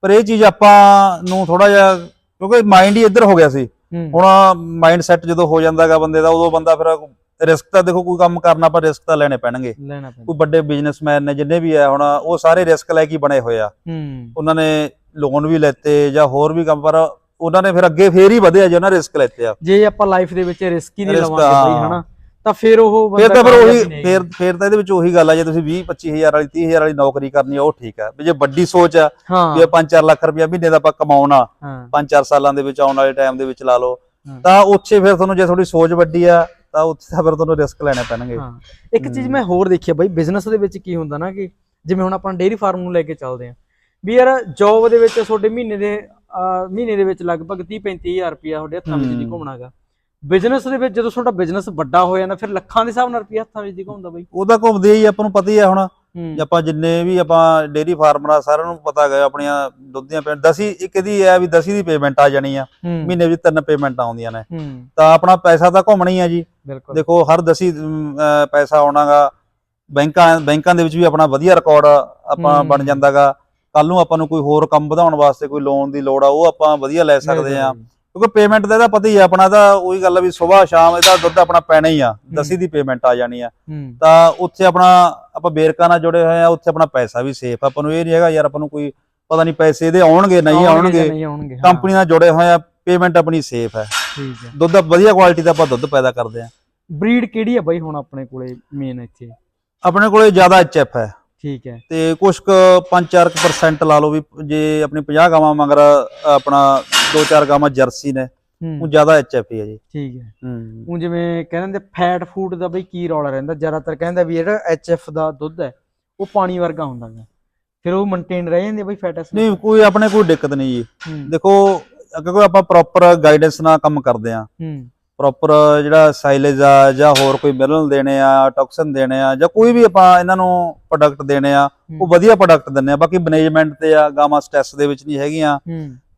ਪਰ ਇਹ ਚੀਜ਼ ਆਪਾਂ ਨੂੰ ਥੋੜਾ ਜਿਹਾ ਕਿਉਂਕਿ ਮਾਈਂਡ ਹੀ ਇੱਧਰ ਹੋ ਗਿਆ ਸੀ। ਹੂੰ। ਹੁਣ ਮਾਈਂਡ ਸੈਟ ਜਦੋਂ ਹੋ ਜਾਂਦਾਗਾ ਬੰਦੇ ਦਾ ਉਦੋਂ ਬੰਦਾ ਫਿਰ ਰਿਸਕ ਤਾਂ ਦੇਖੋ ਕੋਈ ਕੰਮ ਕਰਨਾ ਪਰ ਰਿਸਕ ਤਾਂ ਲੈਣੇ ਪੈਣਗੇ। ਲੈਣਾ ਪੈਂਦਾ ਕੋਈ ਵੱਡੇ ਬਿਜ਼ਨਸਮੈਨ ਨੇ ਜਿੰਨੇ ਵੀ ਆ ਹੁਣ ਉਹ ਸਾਰੇ ਰਿਸਕ ਲੈ ਕੇ ਹੀ ਬਣੇ ਹੋਏ ਆ। ਹੂੰ। ਉਹਨਾਂ ਨੇ ਲੋਨ ਵੀ ਲੈਤੇ ਜਾਂ ਹੋਰ ਵੀ ਕੰਮ ਪਰ ਉਹਨਾਂ ਨੇ ਫਿਰ ਅੱਗੇ ਫੇਰ ਹੀ ਵਧਿਆ ਜੇ ਉਹਨਾਂ ਰਿਸਕ ਲੈਤੇ ਆ। ਜੇ ਆਪਾਂ ਲਾਈਫ ਦੇ ਵਿੱਚ ਰਿਸਕ ਹੀ ਨਹੀਂ Risk, ਲਵਾਂਗੇ ਬਈ ਹਾਂ। ਹਨਾ ਤਾਂ ਫਿਰ ਉਹ ਫੇਰ ਤਾਂ ਫਿਰ ਕਾਮਯਾਬ ਉਹੀ ਹੀ ਨਹੀਂ। ਫੇਰ ਫੇਰ ਤਾਂ ਇਹਦੇ ਵਿੱਚ ਉਹੀ ਗੱਲ ਆ ਜੇ ਤੁਸੀਂ 20 25000 ਵਾਲੀ 30000 ਵਾਲੀ ਨੌਕਰੀ ਕਰਨੀ ਆ ਉਹ ਠੀਕ ਆ। ਵੀ ਜੇ ਵੱਡੀ ਸੋਚ ਆ ਹਾਂ। ਵੀ 5-4 ਲੱਖ ਰੁਪਇਆ ਮਹੀਨੇ ਦਾ ਆਪਾਂ ਕਮਾਉਣਾ ਹਾਂ। 5-4 ਸਾਲਾਂ ਦੇ ਵਿੱਚ ਆਉਣ ਵਾਲੇ ਟਾਈਮ ਦੇ ਵਿੱਚ ਲਾ ਲਓ ਹਾਂ। ਤਾਂ ਉੱਥੇ ਫਿਰ ਤੁਹਾਨੂੰ ਜੇ ਤੁਹਾਡੀ ਸੋਚ ਵੱਡੀ ਆ ਤਾਂ ਉੱਥੇ ਤਾਂ ਫਿਰ ਤੁਹਾਨੂੰ ਰਿਸਕ ਲੈਣੇ ਪੈਣਗੇ। ਹਾਂ ਇੱਕ ਚੀਜ਼ ਮੈਂ ਹੋਰ ਦੇਖੀ ਆ ਬਈ ਬਿਜ਼ਨਸ ਦੇ ਵਿੱਚ ਕੀ ਹੁੰਦਾ ਨਾ ਕਿ ਜਿਵੇਂ ਹੁਣ ਆਪਾਂ ਡੇਅਰੀ ਫਾਰਮ ਨੂੰ ਲੈ ਕੇ ਚੱਲਦੇ ਆਂ ਵੀ ਯਾਰ ਜੌਬ ਦੇ ਵਿੱਚ ਤੁਹਾਡੇ ਮਹੀਨੇ ਦੇ ਮਹੀਨੇ ਦੇ ਵਿੱਚ ਲਗਭਗ 30 35000 ਰੁਪਇਆ ਤੁਹਾਡੇ ਹੱਥਾਂ ਵਿੱਚ ਨਹੀਂ। ਘੁੰਮਣਾਗਾ ਬਿਜ਼ਨਸ ਦੇ ਵਿੱਚ ਜਦੋਂ ਤੁਹਾਡਾ ਬਿਜ਼ਨਸ ਵੱਡਾ ਹੋ ਜਾਂਦਾ ਫਿਰ ਲੱਖਾਂ ਦੇ ਹਿਸਾਬ ਨਾਲ ਰੁਪਇਆ ਹੱਥਾਂ ਵਿੱਚ ਦੀ ਘੁੰਮਦਾ ਬਈ। ਉਹਦਾ ਘੁੰਮਦੇ ਹੀ ਆਪਾਂ ਨੂੰ ਪਤਾ ਹੀ ਆ ਹੁਣ ਜੇ ਆਪਾਂ ਜਿੰਨੇ ਵੀ ਆਪਾਂ ਡੇਰੀ ਫਾਰਮਰ ਸਾਰਿਆਂ ਨੂੰ ਪਤਾ ਹੈਗਾ ਆਪਣੀਆਂ ਦੁੱਧ ਦੀਆਂ ਪੇਮੈਂਟ ਦਸੀ ਇੱਕ ਇਹਦੀ ਹੈ ਵੀ ਦਸੀ ਦੀ ਪੇਮੈਂਟ ਆ ਜਾਣੀ ਆ ਮਹੀਨੇ ਵਿੱਚ ਤਿੰਨ ਪੇਮੈਂਟਾਂ ਆਉਂਦੀਆਂ ਨੇ। ਤਾਂ ਆਪਣਾ ਪੈਸਾ ਤਾਂ ਘੁੰਮਣਾ ਹੀ ਆ ਜੀ। ਦੇਖੋ ਹਰ ਦਸੀ ਪੈਸਾ ਆਉਣਾਗਾ ਬੈਂਕਾਂ ਬੈਂਕਾਂ ਦੇ ਵਿੱਚ ਵੀ ਆਪਣਾ ਵਧੀਆ ਰਿਕਾਰਡ ਆਪਾਂ। ਬਣ ਜਾਂਦਾਗਾ। ਕੱਲ ਨੂੰ ਆਪਾਂ ਨੂੰ ਕੋਈ ਹੋਰ ਕੰਮ ਵਧਾਉਣ ਵਾਸਤੇ ਕੋਈ ਲੋਨ ਦੀ ਲੋੜ ਆ ਉਹ ਆਪਾਂ ਵਧੀਆ ਲੈ ਸਕਦੇ ਆ। ਕਿਉਂਕਿ ਪੇਮੈਂਟ ਦਾ ਇਹਦਾ ਪਤਾ ਹੀ ਆ ਆਪਣਾ ਤਾਂ ਉਹੀ ਗੱਲ ਆ ਵੀ ਸਵੇਰ ਸ਼ਾਮ ਇਹਦਾ ਦੁੱਧ ਆਪਣਾ ਪੈਣਾ ਹੀ ਆ ਦਸੀ ਦੀ ਪੇਮੈਂਟ ਆ ਜਾਣੀ ਆ। ਤਾਂ ਉੱਥੇ ਆਪਣਾ ਆਪਾਂ ਬੇਰਕਾ ਨਾਲ ਜੁੜੇ ਹੋਏ ਆ ਉੱਥੇ ਆਪਣਾ ਪੈਸਾ ਵੀ ਸੇਫ ਆਪਾਂ ਨੂੰ ਇਹ ਨਹੀਂ ਹੈਗਾ ਯਾਰ ਆਪਾਂ ਨੂੰ ਕੋਈ ਪਤਾ ਨਹੀਂ ਪੈਸੇ ਇਹਦੇ ਆਉਣਗੇ ਨਹੀਂ ਆਉਣਗੇ ਕੰਪਨੀ ਨਾਲ ਜੁੜੇ ਹੋਏ ਆ ਪੇਮੈਂਟ ਆਪਣੀ ਸੇਫ ਹੈ ਠੀਕ ਹੈ ਦੁੱਧ ਵਧੀਆ ਕੁਆਲਿਟੀ ਦਾ ਆਪਾਂ ਦੁੱਧ ਪੈਦਾ ਕਰਦੇ ਆ। ਬਰੀਡ ਕਿਹੜੀ ਹੈ ਬਈ ਹੁਣ ਆਪਣੇ ਕੋਲੇ ਮੇਨ ਇੱਥੇ? ਆਪਣੇ ਕੋਲੇ ਜ਼ਿਆਦਾ ਐਚਐਫ ਹੈ ਠੀਕ ਹੈ। ਤੇ ਕੁਝ ਕੁ 5-4% ਲਾ ਲਓ ਵੀ ਜੇ ਆਪਣੀ 50 ਗਾਵਾਂ ਮਗਰ ਆਪਣਾ 2-4 ਗਾਵਾਂ ਜਰਸੀ ਨੇ ਉਹ ਜ਼ਿਆਦਾ ਐਚਐਫ ਹੀ ਹੈ ਜੀ। ਠੀਕ ਹੈ। ਹੂੰ। ਉਹ ਜਿਵੇਂ ਕਹਿੰਦੇ ਫੈਟ ਫੂਡ ਦਾ ਬਈ ਕੀ ਰੌਲਾ ਰਹਿੰਦਾ ਜ਼ਿਆਦਾਤਰ ਕਹਿੰਦਾ ਵੀ ਜਿਹੜਾ ਐਚਐਫ ਦਾ ਦੁੱਧ ਹੈ ਉਹ ਪਾਣੀ ਵਰਗਾ ਹੁੰਦਾ ਹੈ ਫਿਰ ਉਹ ਮੇਨਟੇਨ ਰਹਿ ਜਾਂਦੀ ਬਈ ਫੈਟਸ ਨਹੀਂ ਕੋਈ ਆਪਣੇ ਕੋਈ ਦਿੱਕਤ ਨਹੀਂ ਜੀ। ਦੇਖੋ ਕਿਉਂਕਿ ਆਪਾਂ ਪ੍ਰੋਪਰ ਗਾਈਡੈਂਸ ਨਾਲ ਕੰਮ ਕਰਦੇ ਆ ਹੂੰ। ਪ੍ਰੋਪਰ ਜਿਹੜਾ ਸਾਈਲੇਜ ਆ ਜਾਂ ਹੋਰ ਕੋਈ ਮਿਨਰਲ ਦੇਣੇ ਆ ਟੌਕਸਿਨ ਦੇਣੇ ਆ ਜਾਂ ਕੋਈ ਵੀ ਆਪਾਂ ਇਹਨਾਂ ਨੂੰ ਪ੍ਰੋਡਕਟ ਦੇਣੇ ਆ ਉਹ ਵਧੀਆ ਪ੍ਰੋਡਕਟ ਦਿੰਨੇ ਆ। ਬਾਕੀ ਮੈਨੇਜਮੈਂਟ ਤੇ ਆ ਗਾਵਾਂ ਸਟ੍ਰੈਸ ਦੇ ਵਿੱਚ ਨਹੀਂ ਹੈਗੀਆਂ।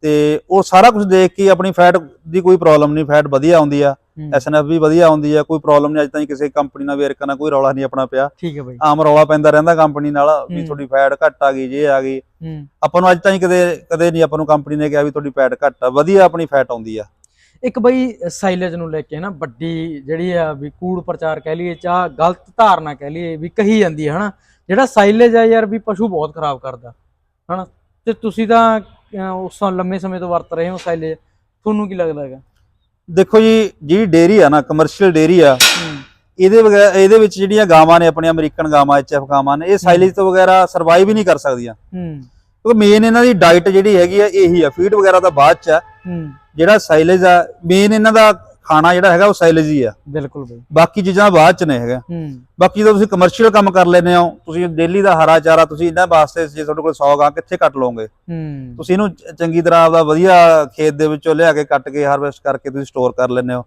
ਤੇ ਉਹ ਸਾਰਾ ਕੁਝ ਦੇਖ ਕੇ ਆਪਣੀ ਫੈਟ ਦੀ ਕੋਈ ਪ੍ਰੋਬਲਮ ਨਹੀਂ ਫੈਟ ਵਧੀਆ ਆਉਂਦੀ ਆ। ਐਸਐਨਐਫ ਵੀ ਵਧੀਆ ਆਉਂਦੀ ਆ ਕੋਈ ਪ੍ਰੋਬਲਮ ਨਹੀਂ ਅਜੇ ਤਾਈਂ ਕਿਸੇ ਕੰਪਨੀ ਨਾਲ ਵੇਰਕਾ ਨਾਲ ਕੋਈ ਰੌਲਾ ਨਹੀਂ ਆਪਣਾ ਪਿਆ। ਠੀਕ ਹੈ ਬਈ। ਆਮ ਰੌਲਾ ਪੈਂਦਾ ਰਹਿੰਦਾ ਕੰਪਨੀ ਨਾਲ ਵੀ। ਤੁਹਾਡੀ ਫੈਟ ਘੱਟ ਆ ਗਈ ਜੇ ਆ ਗਈ। ਆਪਾਂ ਨੂੰ ਅੱਜ ਤਾਈਂ ਕਦੇ ਕਦੇ ਨਹੀਂ ਆਪਾਂ ਨੂੰ ਕੰਪਨੀ ਨੇ ਕਿਹਾ ਵੀ ਤੁਹਾਡੀ ਫੈਟ ਘੱਟ ਆ। ਵਧੀਆ ਆਪਣੀ ਫੈਟ ਆਉਂਦੀ ਆ। ਇੱਕ ਬਈ ਸਾਈਲੇਜ ਨੂੰ ਲੈ ਕੇ ਨਾ ਵੱਡੀ ਜਿਹੜੀ ਆ ਵੀ ਕੂੜ ਪ੍ਰਚਾਰ ਕਹਿ ਲਈਏ ਚਾਹ ਗਲਤ ਧਾਰਨਾ ਕਹਿ ਲਈਏ ਵੀ ਕਹੀ ਜਾਂਦੀ ਹੈ ਹਨਾ ਜਿਹੜਾ ਸਾਈਲੇਜ ਆ ਯਾਰ ਵੀ ਪਸ਼ੂ ਬਹੁਤ ਖਰਾਬ ਕਰਦਾ ਹਨਾ। ਤੇ ਤੁਸੀਂ ਤਾਂ ਉਸ ਤੋਂ ਲੰਮੇ ਸਮੇਂ ਤੋਂ ਵਰਤ ਰਹੇ ਹੋ ਸਾਈਲੇਜ ਤੁਹਾਨੂੰ ਕੀ ਲੱਗਦਾ ਹੈਗਾ? ਦੇਖੋ ਜੀ ਜਿਹੜੀ ਡੇਰੀ ਆ ਨਾ ਕਮਰਸ਼ੀਅਲ ਡੇਰੀ ਆ ਇਹਦੇ ਵਗੈ- ਇਹਦੇ ਵਿੱਚ ਜਿਹੜੀਆਂ ਗਾਵਾਂ ਨੇ ਆਪਣੀਆਂ ਅਮਰੀਕਨ ਗਾਵਾਂ ਐਚਐਫ ਗਾਵਾਂ ਨੇ ਇਹ ਸਾਈਲੇਜ ਤੋਂ ਵਗੈਰਾ ਸਰਵਾਈਵ ਹੀ ਨਹੀਂ ਕਰ ਸਕਦੀਆਂ। ਹੂੰ। ਕਿਉਂਕਿ ਮੇਨ ਇਹਨਾਂ ਦੀ ਡਾਈਟ ਜਿਹੜੀ ਹੈਗੀ ਆ ਇਹੀ ਆ। ਫੀਡ ਵਗੈਰਾ ਤਾਂ ਬਾਅਦ ਚ ਆ। ਹੂੰ। ਜਿਹੜਾ ਸਾਈਲੇਜ ਆ ਮੇਨ ਇਹਨਾਂ ਦਾ ਖਾਣਾ ਜਿਹੜਾ ਹੈਗਾ ਉਹ ਸਾਈਲੇਜ ਹੀ ਆ। ਬਿਲਕੁਲ ਬਈ। ਬਾਕੀ ਚੀਜ਼ਾਂ ਬਾਅਦ ਚ ਨੇ ਹੈਗਾ। ਬਾਕੀ ਜਦੋਂ ਤੁਸੀਂ ਕਮਰਸ਼ੀਅਲ ਕੰਮ ਕਰ ਲੈਨੇ ਹੋ। ਤੁਸੀਂ ਡੇਲੀ ਦਾ ਹਰਾ ਚਾਰਾ ਤੁਸੀਂ ਇਹਨਾਂ ਵਾਸਤੇ ਜੇ ਤੁਹਾਡੇ ਕੋਲ 100 ਗਾਂ ਕਿੱਥੇ ਕੱਟ ਲਓਗੇ? ਤੁਸੀਂ ਇਹਨੂੰ ਚੰਗੀ ਤਰ੍ਹਾਂ ਆਪਦਾ ਵਧੀਆ ਖੇਤ ਦੇ ਵਿੱਚੋਂ ਲਿਆ ਕੇ ਕੱਟ ਕੇ ਹਾਰਵੈਸਟ ਕਰਕੇ ਤੁਸੀਂ ਸਟੋਰ ਕਰ ਲੈਨੇ ਹੋ।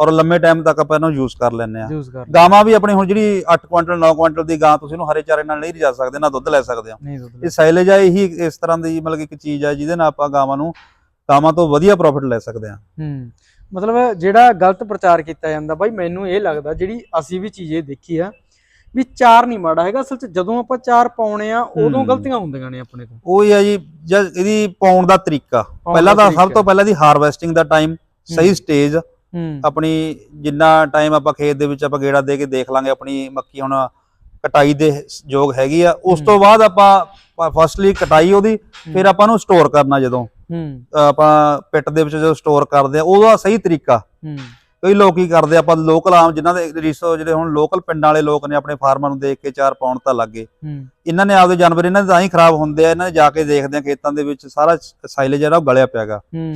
ਔਰ ਲੰਮੇ ਟਾਈਮ ਤੱਕ ਆਪਾਂ ਇਹਨੂੰ ਯੂਜ਼ ਕਰ ਲੈਨੇ ਆ ਗਾਵਾਂ ਵੀ ਆਪਣੀ ਹੁਣ ਜਿਹੜੀ 8 ਕੁਇੰਟਲ 9 ਕੁਇੰਟਲ ਦੀ ਗਾਂ ਤੁਸੀਂ ਇਹਨੂੰ ਹਰੇ ਚਾਰੇ ਨਾਲ ਨਹੀਂ ਰਜਾ ਸਕਦੇ ਨਾ ਦੁੱਧ ਲੈ ਸਕਦੇ ਹੋ। ਇਹ ਸਾਈਲੇਜ ਆ ਇਹੀ ਇਸ ਤਰ੍ਹਾਂ ਦੀ ਮਤਲਬ ਇੱਕ ਚੀਜ਼ ਆ ਜਿਹਦੇ ਨਾਲ ਆਪਾਂ ਗਾਵਾਂ ਨੂੰ ਗਾਵਾਂ ਤੋਂ ਵਧੀਆ ਪ੍ਰੋਫਿਟ ਲੈ ਸਕਦੇ ਆ ਹੂੰ। ਮਤਲਬ ਜਿਹੜਾ ਗਲਤ ਪ੍ਰਚਾਰ ਕੀਤਾ ਜਾਂਦਾ ਬਾਈ ਮੈਨੂੰ ਇਹ ਲੱਗਦਾ ਜਿਹੜੀ ਅਸੀਂ ਵੀ ਚੀਜ਼ ਇਹ ਦੇਖੀ ਆ ਵੀ ਚਾਰ ਨਹੀਂ ਮਾੜਾ ਹੈਗਾ ਅਸਲ 'ਚ ਜਦੋਂ ਆਪਾਂ ਚਾਰ ਪਾਉਣੇ ਆ ਉਦੋਂ। ਗਲਤੀਆਂ ਹੁੰਦੀਆਂ ਨੇ ਆਪਣੇ ਤੋਂ ਉਹ ਹੀ ਆ ਜੀ ਜਦ ਇਹਦੀ ਪਾਉਣ ਦਾ ਤਰੀਕਾ ਪਹਿਲਾਂ ਤਾਂ ਸਭ। ਤੋਂ ਪਹਿਲਾਂ ਦੀ ਹਾਰਵੈਸਟਿੰਗ ਦਾ ਟਾਈਮ ਸਹੀ। ਸਟੇਜ ਆਪਣੀ ਜਿੰਨਾ ਟਾਈਮ ਆਪਾਂ ਖੇਤ ਦੇ ਵਿੱਚ ਆਪਾਂ ਗੇੜਾ ਦੇ ਕੇ ਦੇਖ ਲਾਂਗੇ ਆਪਣੀ ਮੱਕੀ ਹੁਣ ਕਟਾਈ ਦੇ ਯੋਗ ਹੈਗੀ ਆ ਉਸ। ਤੋਂ ਬਾਅਦ ਆਪਾਂ ਫਸਟਲੀ ਕਟਾਈ ਉਹਦੀ ਫਿਰ ਆਪਾਂ ਨੂੰ ਸਟੋਰ ਕਰਨਾ ਜਦੋਂ ਆਪਾਂ ਪਿੱਟ ਦੇ ਵਿੱਚ ਜਦੋਂ ਸਟੋਰ ਕਰਦੇ ਆ ਉਹਦਾ ਸਹੀ ਤਰੀਕਾ। ਹੂੰ। ਕਈ ਲੋਕ ਕੀ ਕਰਦੇ ਆ, ਆਪਾਂ ਲੋਕਲ ਆਮ ਜਿਨ੍ਹਾਂ ਦੇ ਰਿਸੋ ਜਿਹੜੇ ਹੁਣ ਲੋਕਲ ਪਿੰਡਾਂ ਵਾਲੇ ਲੋਕ ਨੇ ਆਪਣੇ ਫਾਰਮਾਂ ਨੂੰ ਦੇਖ ਕੇ ਚਾਰ ਪਾਉਣ ਤਾਂ ਲੱਗੇ ਹੂੰ। ਇਹਨਾਂ ਨੇ ਆਪਦੇ ਜਾਨਵਰ ਇਹਨਾਂ ਦੇ ਤਾਂ ਹੀ ਖਰਾਬ ਹੁੰਦੇ ਆ ਇਹਨਾਂ ਨੇ ਜਾ ਕੇ ਦੇਖਦੇ ਆ ਖੇਤਾਂ ਦੇ ਵਿੱਚ ਸਾਰਾ ਸਾਈਲੇਜ ਜਿਹੜਾ ਉਹ ਗਲਿਆ ਪਿਆਗਾ ਹੂੰ।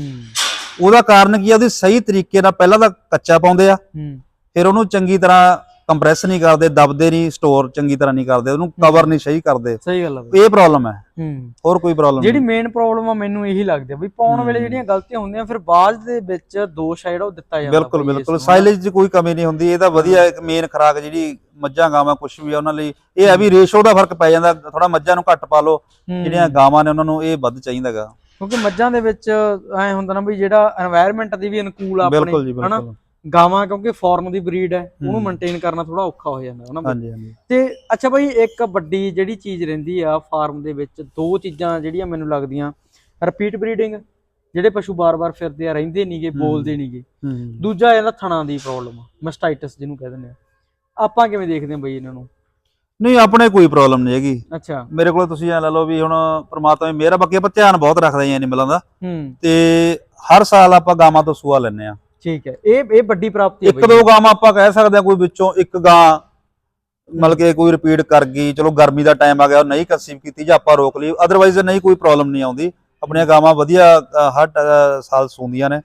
ਉਹਦਾ ਕਾਰਨ ਕੀ ਆ ਉਹਦੀ ਸਹੀ ਤਰੀਕੇ ਨਾਲ ਪਹਿਲਾਂ ਤਾਂ ਕੱਚਾ ਪਾਉਂਦੇ ਆ। ਹੂੰ। ਫਿਰ ਉਹਨੂੰ ਚੰਗੀ ਤਰ੍ਹਾਂ ਕੰਪਰੈਸ ਨਹੀਂ ਕਰਦੇ ਦਬਦੇ ਨਹੀਂ ਸਟੋਰ ਚੰਗੀ ਤਰ੍ਹਾਂ ਨਹੀਂ ਕਰਦੇ ਉਹਨੂੰ ਕਵਰ ਨਹੀਂ ਸਹੀ ਕਰਦੇ। ਸਹੀ ਗੱਲ ਹੈ ਇਹ ਪ੍ਰੋਬਲਮ ਹੈ। ਹੋਰ ਕੋਈ ਪ੍ਰੋਬਲਮ ਜਿਹੜੀ ਮੇਨ ਪ੍ਰੋਬਲਮ ਆ ਮੈਨੂੰ ਇਹੀ ਲੱਗਦੀ ਆ ਵੀ ਪਾਉਣ ਵੇਲੇ ਜਿਹੜੀਆਂ ਗਲਤੀਆਂ ਹੁੰਦੀਆਂ ਫਿਰ ਬਾਅਦ ਦੇ ਵਿੱਚ ਦੋਸ਼ ਆ ਜਿਹੜਾ ਉਹ ਦਿੱਤਾ ਜਾਂਦਾ ਬਿਲਕੁਲ ਬਿਲਕੁਲ। ਸਾਈਲੇਜ 'ਚ ਕੋਈ ਕਮੀ ਨਹੀਂ ਹੁੰਦੀ ਇਹ ਤਾਂ ਵਧੀਆ ਇੱਕ ਮੇਨ ਖਰਾਕ ਜਿਹੜੀ ਮੱਝਾਂ ਗਾਵਾਂ ਕੁਝ ਵੀ ਉਹਨਾਂ ਲਈ। ਇਹ ਆ ਵੀ ਰੇਸ਼ੋ ਦਾ ਫ਼ਰਕ ਪੈ ਜਾਂਦਾ ਥੋੜਾ ਮੱਝਾਂ ਨੂੰ ਘੱਟ ਪਾ ਲਓ ਜਿਹੜੀਆਂ ਗਾਵਾਂ ਨੇ ਉਹਨਾਂ ਨੂੰ ਇਹ ਵੱਧ ਚਾਹੀਦਾਗਾ ਕਿਉਂਕਿ ਮੱਝਾਂ ਦੇ ਵਿੱਚ ਐ ਹੁੰਦਾ ਨਾ ਵੀ ਜਿਹੜਾ এনवायरमेंट ਦੀ ਵੀ ਅਨੁਕੂਲ ਆਪਣੇ ਹਨਾ? ਗਾਵਾਂ ਕਿਉਂਕਿ ਫੋਰਨ ਦੀ ਬਰੀਡ ਹੈ ਉਹਨੂੰ। ਮੇਨਟੇਨ ਕਰਨਾ ਥੋੜਾ ਔਖਾ ਹੋ ਜਾਂਦਾ ਹੈ ਨਾ। ਬਈ। ਹਾਂਜੀ ਹਾਂਜੀ। ਤੇ ਅੱਛਾ ਬਈ ਇੱਕ ਵੱਡੀ ਜਿਹੜੀ ਚੀਜ਼ ਰਹਿੰਦੀ ਆ ਫਾਰਮ ਦੇ ਵਿੱਚ ਦੋ ਚੀਜ਼ਾਂ ਜਿਹੜੀਆਂ ਮੈਨੂੰ ਲੱਗਦੀਆਂ। ਰਿਪੀਟ ਬਰੀਡਿੰਗ ਜਿਹੜੇ ਪਸ਼ੂ ਬਾਰ-ਬਾਰ ਫਿਰਦੇ ਆ ਰਹਿੰਦੇ ਨਹੀਂਗੇ ਬੋਲਦੇ ਨਹੀਂਗੇ। ਹੂੰ ਦੂਜਾ ਇਹਦਾ ਥਣਾ ਦੀ ਪ੍ਰੋਬਲਮ ਮਸਟਾਈਟਸ ਜਿਹਨੂੰ ਕਹਿੰਦੇ ਨੇ ਆਪਾਂ ਕਿਵੇਂ ਦੇਖਦੇ ਹਾਂ ਬਈ ਇਹਨਾਂ ਨੂੰ? ਨਹੀਂ ਆਪਣੇ ਕੋਈ ਪ੍ਰੋਬਲਮ ਨਹੀਂ ਹੈਗੀ। ਅੱਛਾ। ਮੇਰੇ ਕੋਲ ਤੁਸੀਂ ਐ ਲਾ ਲਓ ਵੀ ਹੁਣ ਪ੍ਰਮਾਤਮਾ ਆ ਬਾਕੀ ਆਪਾਂ ਧਿਆਨ ਬਹੁਤ ਰੱਖਦੇ ਆਂ ਐਨੀਮਲਾਂ ਦਾ। ਹੂੰ। ਤੇ ਹਰ ਸਾਲ ਆਪਾਂ ਗਾਵਾਂ ਤੋਂ ਸੂਆ ਲੈਂਦੇ ਆ ਠੀਕ ਹੈ ਇਹ ਇਹ ਵੱਡੀ ਪ੍ਰਾਪਤੀ ਹੈ ਇੱਕ ਦੋ ਗਾਵਾਂ ਆਪਾਂ ਕਹਿ ਸਕਦੇ ਆ ਕੋਈ ਵਿੱਚੋਂ ਇੱਕ ਗਾਂ ਮਤਲਬ ਕਿ ਕੋਈ ਰਿਪੀਟ ਕਰ ਗਈ ਚਲੋ ਗਰਮੀ ਦਾ ਟਾਈਮ ਆ ਗਿਆ ਉਹ ਨਹੀਂ ਕੰਸੀਵ ਕੀਤੀ ਜਾਂ ਆਪਾਂ ਰੋਕ ਲਈ ਅਦਰਵਾਈਜ਼ ਨਹੀਂ ਕੋਈ ਪ੍ਰੋਬਲਮ ਨਹੀਂ ਆਉਂਦੀ ਆਪਣੀਆਂ ਗਾਵਾਂ ਵਧੀਆ ਹਰ ਸਾਲ ਸੂੰਦੀਆਂ ਨੇ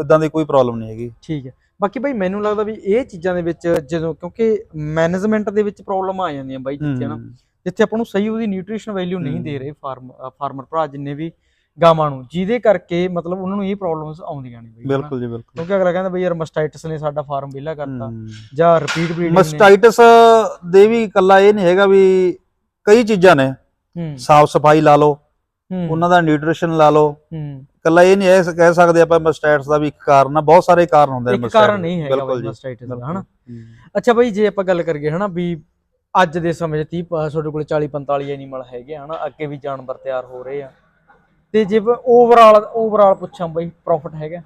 ਇਦਾਂ ਦੀ ਕੋਈ ਪ੍ਰੋਬਲਮ ਨਹੀਂ ਹੈਗੀ ਠੀਕ ਹੈ ਬਾਕੀ ਬਈ ਮੈਨੂੰ ਲੱਗਦਾ ਵੀ ਇਹ ਚੀਜ਼ਾਂ ਦੇ ਵਿੱਚ ਜਦੋਂ ਕਿਉਂਕਿ ਮੈਨੇਜਮੈਂਟ ਦੇ ਵਿੱਚ ਪ੍ਰੋਬਲਮ ਆ ਜਾਂਦੀਆਂ ਬਾਈ ਜਿੱਥੇ ਨਾ। ਜਿੱਥੇ ਆਪਾਂ ਨੂੰ ਸਹੀ ਉਹਦੀ ਨਿਊਟ੍ਰੀਸ਼ਨ ਵੈਲਿਊ ਨਹੀਂ। ਦੇ ਰਹੇ ਫਾਰਮ ਫਾਰਮਰ ਭਰਾ ਜਿੰਨੇ ਵੀ ਗਾਵਾਂ ਨੂੰ ਜਿਹਦੇ ਕਰਕੇ ਮਤਲਬ ਉਹਨਾਂ ਨੂੰ ਇਹ ਪ੍ਰੋਬਲਮਸ ਆਉਂਦੀਆਂ ਨੇ ਬਈ। ਬਿਲਕੁਲ ਜੀ ਬਿਲਕੁਲ। ਕਿਉਂਕਿ ਅਗਲਾ ਕਹਿੰਦਾ ਬਈ ਯਾਰ ਮਸਟਾਈਟਸ ਨੇ ਸਾਡਾ ਫਾਰਮ ਵਿਹਲਾ ਕਰਤਾ। ਜਾਂ ਰਿਪੀਟ ਬਰੀਡਿੰਗ ਨੇ। ਮਸਟਾਈਟਸ ਦੇ ਵੀ ਇਕੱਲਾ ਇਹ ਨਹੀਂ ਹੈਗਾ ਵੀ ਕਈ ਚੀਜ਼ਾਂ ਨੇ। ਹੂੰ। ਸਾਫ਼ ਸਫ਼ਾਈ ਲਾ ਲਓ ਹੂੰ, ਉਹਨਾਂ ਦਾ ਨਿਊਟ੍ਰੀਸ਼ਨ ਲਾ ਲਓ। ਹੂੰ। ਇਕੱਲਾ ਇਹ ਨਹੀਂ ਇਹ ਕਹਿ ਸਕਦੇ ਆਪਾਂ ਮਸਟਾਈਟਸ ਦਾ ਵੀ ਇੱਕ ਕਾਰਨ ਆ ਬਹੁਤ ਸਾਰੇ ਕਾਰਨ ਹੁੰਦੇ ਨੇ mastitis ਕਾਰਨ ਨਹੀਂ ਹੈਗਾ ਮਸਟਾਈਟਸ ਦਾ। ਹਨਾ। ਅੱਛਾ ਬਈ ਜੇ ਆਪਾਂ ਗੱਲ ਕਰੀਏ ਹਨਾ ਵੀ ਅੱਜ ਦੇ ਸਮੇਂ 'ਚ 30 ਪ- ਤੁਹਾਡੇ ਕੋਲ 40 45 ਐਨੀਮਲ ਹੈਗੇ ਹਨਾ ਅੱਗੇ ਵੀ ਜਾਨਵਰ ਤਿਆਰ ਹੋ ਰਹੇ ਆ। ਤੇ ਜੇ ਓਵਰਆਲ ਓਵਰਆਲ ਪੁੱਛਾਂ ਬਈ ਪ੍ਰੋਫਿਟ ਹੈਗਾ?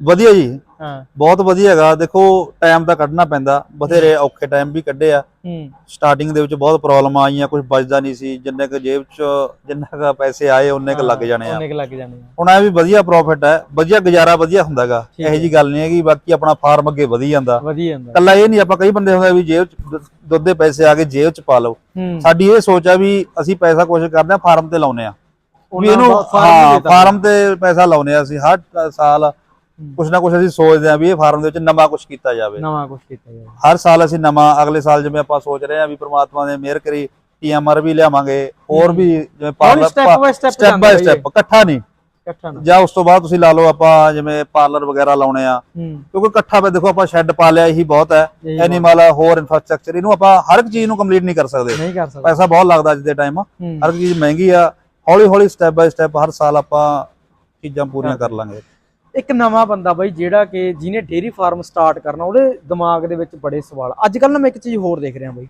ਵਧੀਆ ਜੀ। ਹਾਂ। ਬਹੁਤ ਵਧੀਆ ਹੈਗਾ। ਦੇਖੋ ਟਾਈਮ ਤਾਂ ਕੱਢਣਾ ਪੈਂਦਾ। ਬਥੇਰੇ ਔਖੇ ਟਾਈਮ ਵੀ ਕੱਢੇ ਆ। ਹੂੰ। ਸਟਾਰਟਿੰਗ ਦੇ ਵਿੱਚ ਬਹੁਤ ਪ੍ਰੋਬਲਮ ਆਈਆਂ ਕੁਝ ਬਚਦਾ ਨਹੀਂ ਸੀ। ਜਿੰਨੇ ਕ ਜੇਬ 'ਚ ਜਿੰਨਾ ਕ ਪੈਸੇ ਆਏ ਉਹਨੇ ਕ ਲੱਗ ਜਾਣੇ ਆ। ਉਹਨੇ ਕੁ ਲੱਗ ਜਾਣੇ ਆ। ਹੁਣ ਇਹ ਵੀ ਵਧੀਆ ਪ੍ਰੋਫਿਟ ਹੈ। ਵਧੀਆ ਗੁਜ਼ਾਰਾ ਵਧੀਆ ਹੁੰਦਾਗਾ ਇਹੋ ਜੀ ਗੱਲ ਨਹੀਂ ਹੈਗੀ। ਬਾਕੀ ਆਪਣਾ ਫਾਰਮ ਅੱਗੇ ਵਧੀ ਜਾਂਦਾ। ਵਧੀਆ ਹੁੰਦਾ ਕੱਲਾ ਇਹ ਨਹੀਂ ਆਪਾਂ ਕਈ ਬੰਦੇ ਹੁੰਦੇ ਵੀ ਜੇਬ 'ਚ ਦੁੱਧ ਦੇ ਪੈਸੇ ਆ ਕੇ ਜੇਬ 'ਚ ਪਾ ਲਓ। ਸਾਡੀ ਇਹ ਸੋਚ ਆ ਵੀ ਅਸੀਂ ਪੈਸਾ ਕੋਸ਼ਿਸ਼ ਕਰਦੇ ਆ ਫਾਰਮ ਤੇ ਲਾਉਨੇ ਆ। ਵੀ ਇਹਨੂੰ ਹਾਂ ਫਾਰਮ ਤੇ ਪੈਸਾ ਲਾਉਨੇ ਆ ਅਸੀਂ ਹਰ ਸਾਲ ਕੁਛ ਨਾ ਕੁਛ ਅਸੀਂ ਸੋਚਦੇ ਆ ਵੀ ਇਹ ਫਾਰਮ ਦੇ ਵਿੱਚ ਨਵਾਂ ਕੁਛ ਕੀਤਾ ਜਾਵੇ। ਨਵਾਂ ਕੁਝ ਕੀਤਾ ਜਾਵੇ। ਹਰ ਸਾਲ ਅਸੀਂ ਨਵਾਂ ਅਗਲੇ ਸਾਲ ਜਿਵੇਂ ਆਪਾਂ ਸੋਚ ਰਹੇ ਆ ਵੀ ਪ੍ਰਮਾਤਮਾ ਨੇ ਮਿਹਰ ਕਰੀ ਟੀਐਮਆਰ ਵੀ ਲਿਆਵਾਂਗੇ ਹੋਰ ਵੀ ਜਿਵੇਂ ਪਾਰਲਰ ਸਟੈਪ ਬਾਈ ਸਟੈਪ ਇਕੱਠਾ ਨਹੀਂ। ਜਾਂ ਉਸ ਤੋਂ ਬਾਅਦ ਤੁਸੀਂ ਲਾ ਲਓ ਆਪਾਂ ਜਿਵੇਂ ਪਾਰਲਰ ਵਗੈਰਾ ਲਾਉਣੇ ਆ। ਕਿਉਂਕਿ ਇਕੱਠਾ ਵੇ ਦੇਖੋ ਆਪਾਂ ਸ਼ੈੱਡ ਪਾ ਲਿਆ ਇਹੀ ਬਹੁਤ ਹੈ। ਐਨੀਮਲ ਹੋਰ ਇਨਫਰਾਸਟ੍ਰਕਚਰ ਇਹਨੂੰ ਆਪਾਂ ਹਰ ਇੱਕ ਚੀਜ਼ ਨੂੰ ਕੰਪਲੀਟ ਨਹੀਂ ਕਰ ਸਕਦੇ। ਪੈਸਾ ਬਹੁਤ ਲੱਗਦਾ ਅੱਜ ਦੇ ਟਾਈਮ ਹਰ ਇੱਕ ਚੀਜ਼ ਮਹਿੰਗੀ ਆ ਹੌਲੀ ਹੌਲੀ ਸਟੈਪ ਬਾਈ ਸਟੈਪ ਹਰ ਸਾਲ ਆਪਾਂ ਚੀਜ਼ਾਂ ਪੂਰੀਆਂ ਕਰ ਲਾਂਗੇ। ਇੱਕ ਨਵਾਂ ਬੰਦਾ ਬਾਈ ਜਿਹੜਾ ਕਿ ਜਿਹਨੇ ਡੇਰੀ ਫਾਰਮ ਸਟਾਰਟ ਕਰਨਾ ਉਹਦੇ ਦਿਮਾਗ ਦੇ ਵਿੱਚ ਬੜੇ ਸਵਾਲ। ਅੱਜ ਕੱਲ ਨਾ ਮੈਂ ਇੱਕ ਚੀਜ਼ ਹੋਰ ਦੇਖ ਰਿਹਾ ਬਾਈ।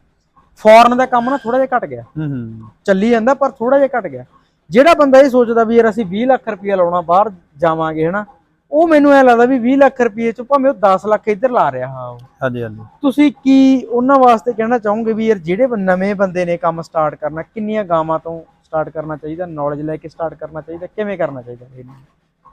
ਫੋਰਨ ਦਾ ਕੰਮ ਨਾ ਥੋੜਾ ਜਿਹਾ ਘਟ ਗਿਆ। ਹੂੰ ਹੂੰ। ਚੱਲੀ ਜਾਂਦਾ ਪਰ ਥੋੜਾ ਜਿਹਾ ਘਟ ਗਿਆ। ਜਿਹੜਾ ਬੰਦਾ ਇਹ ਸੋਚਦਾ ਵੀ ਯਾਰ ਅਸੀਂ 20 ਲੱਖ ਰੁਪਇਆ ਲਾਉਣਾ ਬਾਹਰ ਜਾਵਾਂਗੇ ਹਨਾ ਉਹ ਮੈਨੂੰ ਐ ਲੱਗਦਾ ਵੀ 20 ਲੱਖ ਰੁਪਏ ਚ ਭਾਵੇਂ ਉਹ 10 ਲੱਖ ਇੱਧਰ ਲਾ ਰਿਹਾ ਹਾਂ। ਹਾਂਜੀ ਹਾਂਜੀ। ਤੁਸੀਂ ਕੀ ਉਹਨਾਂ ਵਾਸਤੇ ਕਹਿਣਾ ਚਾਹੋਗੇ ਵੀ ਯਾਰ ਜਿਹੜੇ ਨਵੇਂ ਬੰਦੇ ਨੇ ਕੰਮ ਸਟਾਰਟ ਕਰਨਾ ਕਿੰਨੀਆਂ ਗਾਵਾਂ ਤੋਂ ਸਟਾਰਟ ਕਰਨਾ ਚਾਹੀਦਾ ਨੌਲੇਜ ਲੈ ਕੇ ਸਟਾਰਟ ਕਰਨਾ ਚਾਹੀਦਾ ਕਿਵੇਂ ਕਰਨਾ ਚਾਹੀਦਾ ਇਹਨੂੰ?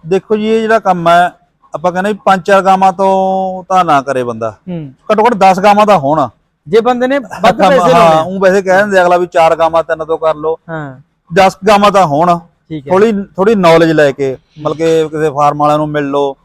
ਦੇਖੋ ਜੀ ਇਹ ਜਿਹੜਾ ਕੰਮ ਹੈ ਆਪਾਂ ਕਹਿੰਦੇ ਵੀ ਪੰਜ ਚਾਰ ਗਾਵਾਂ ਤੋਂ ਤਾਂ ਨਾ ਕਰੇ ਬੰਦਾ। ਹੂੰ। ਘੱਟੋ ਘੱਟ 10 ਗਾਵਾਂ ਤਾਂ ਹੋਣ। ਜੇ ਬੰਦੇ ਨੇ ਵੱਧ ਪੈਸੇ ਹਾਂ ਲਾਉਣੇ। ਉਹ ਵੈਸੇ ਕਹਿ ਦਿੰਦੇ ਅਗਲਾ ਵੀ ਚਾਰ ਗਾਵਾਂ ਤਿੰਨ ਤੋਂ ਕਰ ਲਓ। ਹਾਂ। 10 ਗਾਵਾਂ ਤਾਂ ਹੋਣ। ਠੀਕ ਹੈ। ਥੋੜੀ ਥੋੜੀ ਨੌਲੇਜ ਲੈ ਕੇ ਮਤਲਬ ਕਿ ਕਿਸੇ ਫਾਰਮ ਵਾਲਿਆਂ ਨੂੰ ਮਿਲ ਲਓ।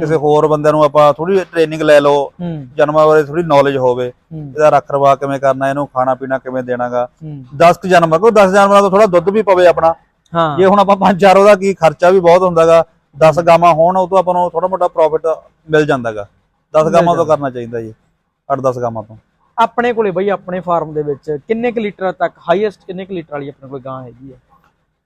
ਕਿਸੇ ਹੋਰ ਬੰਦਿਆਂ ਨੂੰ ਆਪਾਂ ਥੋੜੀ ਟ੍ਰੇਨਿੰਗ ਲੈ ਲਓ ਜਾਨਵਰਾਂ ਬਾਰੇ ਥੋੜੀ ਨੌਲੇਜ ਹੋਵੇ ਇਹਦਾ ਰੱਖ ਰਵਾ ਕਿਵੇਂ ਕਰਨਾ ਇਹਨੂੰ ਖਾਣਾ ਪੀਣਾ ਕਿਵੇਂ ਦੇਣਾਗਾ। ਹੂੰ। 10 ਕੁ ਜਾਨਵਰ ਕੋ 10 ਜਾਨਵਰਾਂ ਤੋਂ ਥੋੜਾ ਦੁੱਧ ਵੀ ਪਵੇ ਆਪਣਾ। ਹਾਂ। ਜੇ ਹੁਣ ਆਪਾਂ ਪੰਜ ਚਾਰ ਉਹਦਾ ਕੀ ਖਰਚਾ ਵੀ ਬਹੁਤ ਹੁੰਦਾਗਾ 10 ਗਾਵਾਂ ਹੋਣ ਉਹ ਤੋਂ ਆਪਾਂ ਨੂੰ ਥੋੜਾ ਮੋਟਾ ਪ੍ਰੋਫਿਟ ਮਿਲ ਜਾਂਦਾਗਾ। 10 ਗਾਵਾਂ ਤੋਂ ਕਰਨਾ ਚਾਹੀਦਾ ਜੀ 8-10 ਗਾਵਾਂ ਤੋਂ। ਆਪਣੇ ਕੋਲੇ ਬਈ ਆਪਣੇ ਫਾਰਮ ਦੇ ਵਿੱਚ ਕਿੰਨੇ ਕੁ ਲੀਟਰ ਤੱਕ ਹਾਈਐਸਟ ਕਿੰਨੇ ਕੁ ਲੀਟਰ ਵਾਲੀ ਆਪਣੇ ਕੋਲ ਗਾਂ ਹੈਗੀ ਹੈ?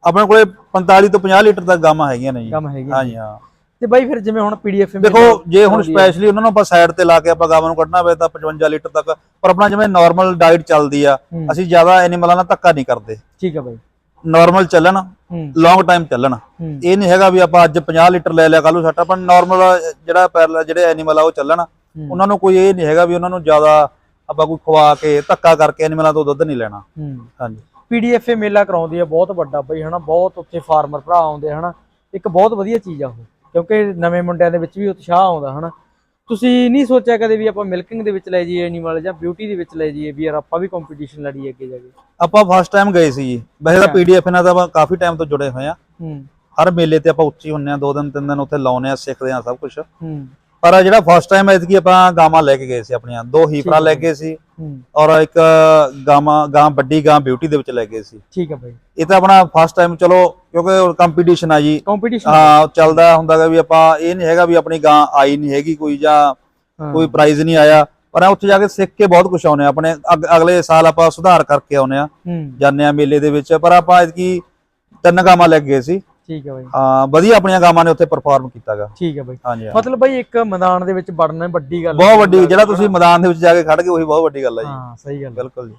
ਆਪਣੇ ਕੋਲੇ 45 ਤੋਂ 50 ਲੀਟਰ ਤੱਕ ਗਾਵਾਂ ਹੈਗੀਆਂ ਨੇ ਜੀ। ਹੈ। ਹਾਂਜੀ ਹਾਂ। ਤੇ ਬਾਈ ਫਿਰ ਜਿਵੇਂ ਹੁਣ ਪੀਡੀਐਫ ਦੇਖੋ ਜੇ ਹੁਣ ਸਪੈਸ਼ਲੀ ਉਹਨਾਂ ਨੂੰ ਆਪਾਂ ਸਾਈਡ ਤੇ ਲਾ ਕੇ ਆਪਾਂ ਗਾਵਾਂ ਨੂੰ ਕੱਢਣਾ ਹੋਵੇ ਤਾਂ 55 ਲੀਟਰ ਤੱਕ ਪਰ ਆਪਣਾ ਜਿਵੇਂ ਨਾਰਮਲ ਡਾਈਟ ਚੱਲਦੀ ਆ। ਅਸੀਂ ਜ਼ਿਆਦਾ ਐਨੀਮਲਾਂ ਨਾਲ ਧੱਕਾ ਨਹੀਂ ਕਰਦੇ। ਠੀਕ ਹੈ ਬਾਈ। ਨਾਰਮਲ ਚੱਲਣ ਲੌਂਗ ਟਾਈਮ ਚੱਲਣ। ਇਹ ਨਹੀਂ ਹੈਗਾ ਵੀ ਆਪਾਂ ਅੱਜ 50 ਲੀਟਰ ਲੈ ਲਿਆ ਕੱਲ ਨੂੰ 60 ਆਪਾਂ ਨਾਰਮਲ ਜਿਹੜਾ ਪੈਰਲ ਜਿਹੜੇ ਐਨੀਮਲ ਆ ਉਹ ਚੱਲਣ। ਉਹਨਾਂ ਨੂੰ ਕੋਈ ਇਹ ਨਹੀਂ ਹੈਗਾ ਵੀ ਉਹਨਾਂ ਨੂੰ ਜ਼ਿਆਦਾ ਆਪਾਂ ਕੋਈ ਖਵਾ ਕੇ ਧੱਕਾ ਕਰਕੇ ਐਨੀਮਲਾਂ ਤੋਂ ਦੁੱਧ ਨਹੀਂ ਲੈਣਾ। ਹਾਂਜੀ। ਪੀਡੀਐਫ ਮੇਲਾ ਕਰਾਉਂਦੀ ਹੈ ਬਹੁਤ ਵੱਡਾ ਬਈ ਹਨਾ? ਬਹੁਤ ਉੱਥੇ ਫਾਰਮਰ ਭਰਾ ਆਉਂਦੇ ਹਨਾ? ਇੱਕ ਬਹੁਤ ਵਧੀਆ ਚੀਜ਼ ਆ ਉਹ। ਕਿਉਂਕਿ ਨਵੇਂ ਮੁੰਡਿਆਂ ਦੇ ਵਿੱਚ ਵੀ ਉਤਸ਼ਾਹ ਆਉਂਦਾ ਹਨਾ? ਤੁਸੀਂ ਨਹੀਂ ਸੋਚਿਆ ਕਦੇ ਵੀ ਆਪਾਂ ਮਿਲਕਿੰਗ ਦੇ ਵਿੱਚ ਲੈ ਜਾਈਏ ਐਨੀਮਲ ਜਾਂ ਬਿਊਟੀ ਦੇ ਵਿੱਚ ਲੈ ਜਾਈਏ ਵੀ ਯਾਰ ਆਪਾਂ ਵੀ ਕੰਪੀਟੀਸ਼ਨ ਲੜੀਏ ਅੱਗੇ ਜਾ ਕੇ? ਆਪਾਂ ਫਸਟ ਟਾਈਮ ਗਏ ਸੀ ਜੀ। ਵੈਸੇ ਤਾਂ ਪੀਡੀਐਫ ਨਾਲ ਤਾਂ ਆਪਾਂ ਕਾਫੀ ਟਾਈਮ ਤੋਂ ਜੁੜੇ ਹੋਏ ਆ ਹੂੰ। ਹਰ ਮੇਲੇ ਤੇ ਆਪਾਂ ਉੱਚੀ ਹੁੰਨੇ ਆ ਦੋ ਦਿਨ ਤਿੰਨ ਦਿਨ ਉੱਥੇ ਲਾਉਨੇ ਆ ਸਿੱਖਦੇ ਆ ਸਭ ਕੁਝ ਹੂੰ। ਪਰ ਆਹ ਜਿਹੜਾ ਫਸਟ ਟਾਈਮ ਐਤਕੀ ਆਪਾਂ ਗਾਵਾਂ ਲੈ ਕੇ ਗਏ ਸੀ ਆਪਣੀਆਂ। ਦੋ ਹੀਫਰਾਂ ਲੈ ਕੇ ਗਏ ਸੀ ਔਰ ਇੱਕ ਗਾਵਾਂ ਗਾਂ ਵੱਡੀ ਗਾਂ ਬਿਊਟੀ ਦੇ ਵਿੱਚ ਲੈ ਗਏ ਸੀ। ਠੀਕ ਹੈ ਬਾਈ ਇਹ ਤਾਂ ਆਪਣਾ ਫਸਟ ਟਾਈਮ ਚਲੋ ਕਿਉਂਕਿ ਕੰਪੀਟੀਸ਼ਨ ਆ ਜੀ। ਕੰਪੀਟੀਸ਼ਨ ਹਾਂ ਚੱਲਦਾ ਹੁੰਦਾਗਾ ਵੀ ਆਪਾਂ ਇਹ ਨਹੀਂ ਹੈਗਾ ਵੀ ਆਪਣੀ ਗਾਂ ਆਈ ਨਹੀਂ ਹੈਗੀ ਕੋਈ ਜਾਂ ਕੋਈ ਪ੍ਰਾਈਜ਼ ਨਹੀਂ ਆਇਆ। ਪਰ ਉੱਥੇ ਜਾ ਕੇ ਸਿੱਖ ਕੇ ਬਹੁਤ ਕੁਝ ਆਉਨੇ ਆ। ਆਪਣੇ ਅਗ- ਅਗਲੇ ਸਾਲ ਆਪਾਂ ਸੁਧਾਰ ਕਰਕੇ ਆਉਨੇ ਆ। ਜਾਂਦੇ ਆ ਮੇਲੇ ਦੇ ਵਿੱਚ। ਪਰ ਆਪਾਂ ਐਤਕੀ ਤਿੰਨ ਗਾਵਾਂ ਲੈ ਕੇ ਗਏ ਸੀ। ਠੀਕ ਹੈ ਬਾਈ। ਹਾਂ ਵਧੀਆ ਆਪਣੀਆਂ ਗਾਵਾਂ ਨੇ ਉੱਥੇ ਪਰਫਾਰਮ ਕੀਤਾਗਾ। ਠੀਕ ਹੈ ਬਾਈ। ਹਾਂਜੀ ਹਾਂ। ਮਤਲਬ ਬਾਈ ਇੱਕ ਮੈਦਾਨ ਦੇ ਵਿੱਚ ਵੜਨਾ ਵੱਡੀ ਗੱਲ ਬਹੁਤ ਵੱਡੀ ਜਿਹੜਾ ਤੁਸੀਂ ਮੈਦਾਨ ਦੇ ਵਿੱਚ ਜਾ ਕੇ ਖੜ ਗਏ ਉਹੀ ਬਹੁਤ ਵੱਡੀ ਗੱਲ ਹੈ ਜੀ। ਹਾਂ ਸਹੀ ਗੱਲ ਹੈ। ਬਿਲਕੁਲ ਜੀ।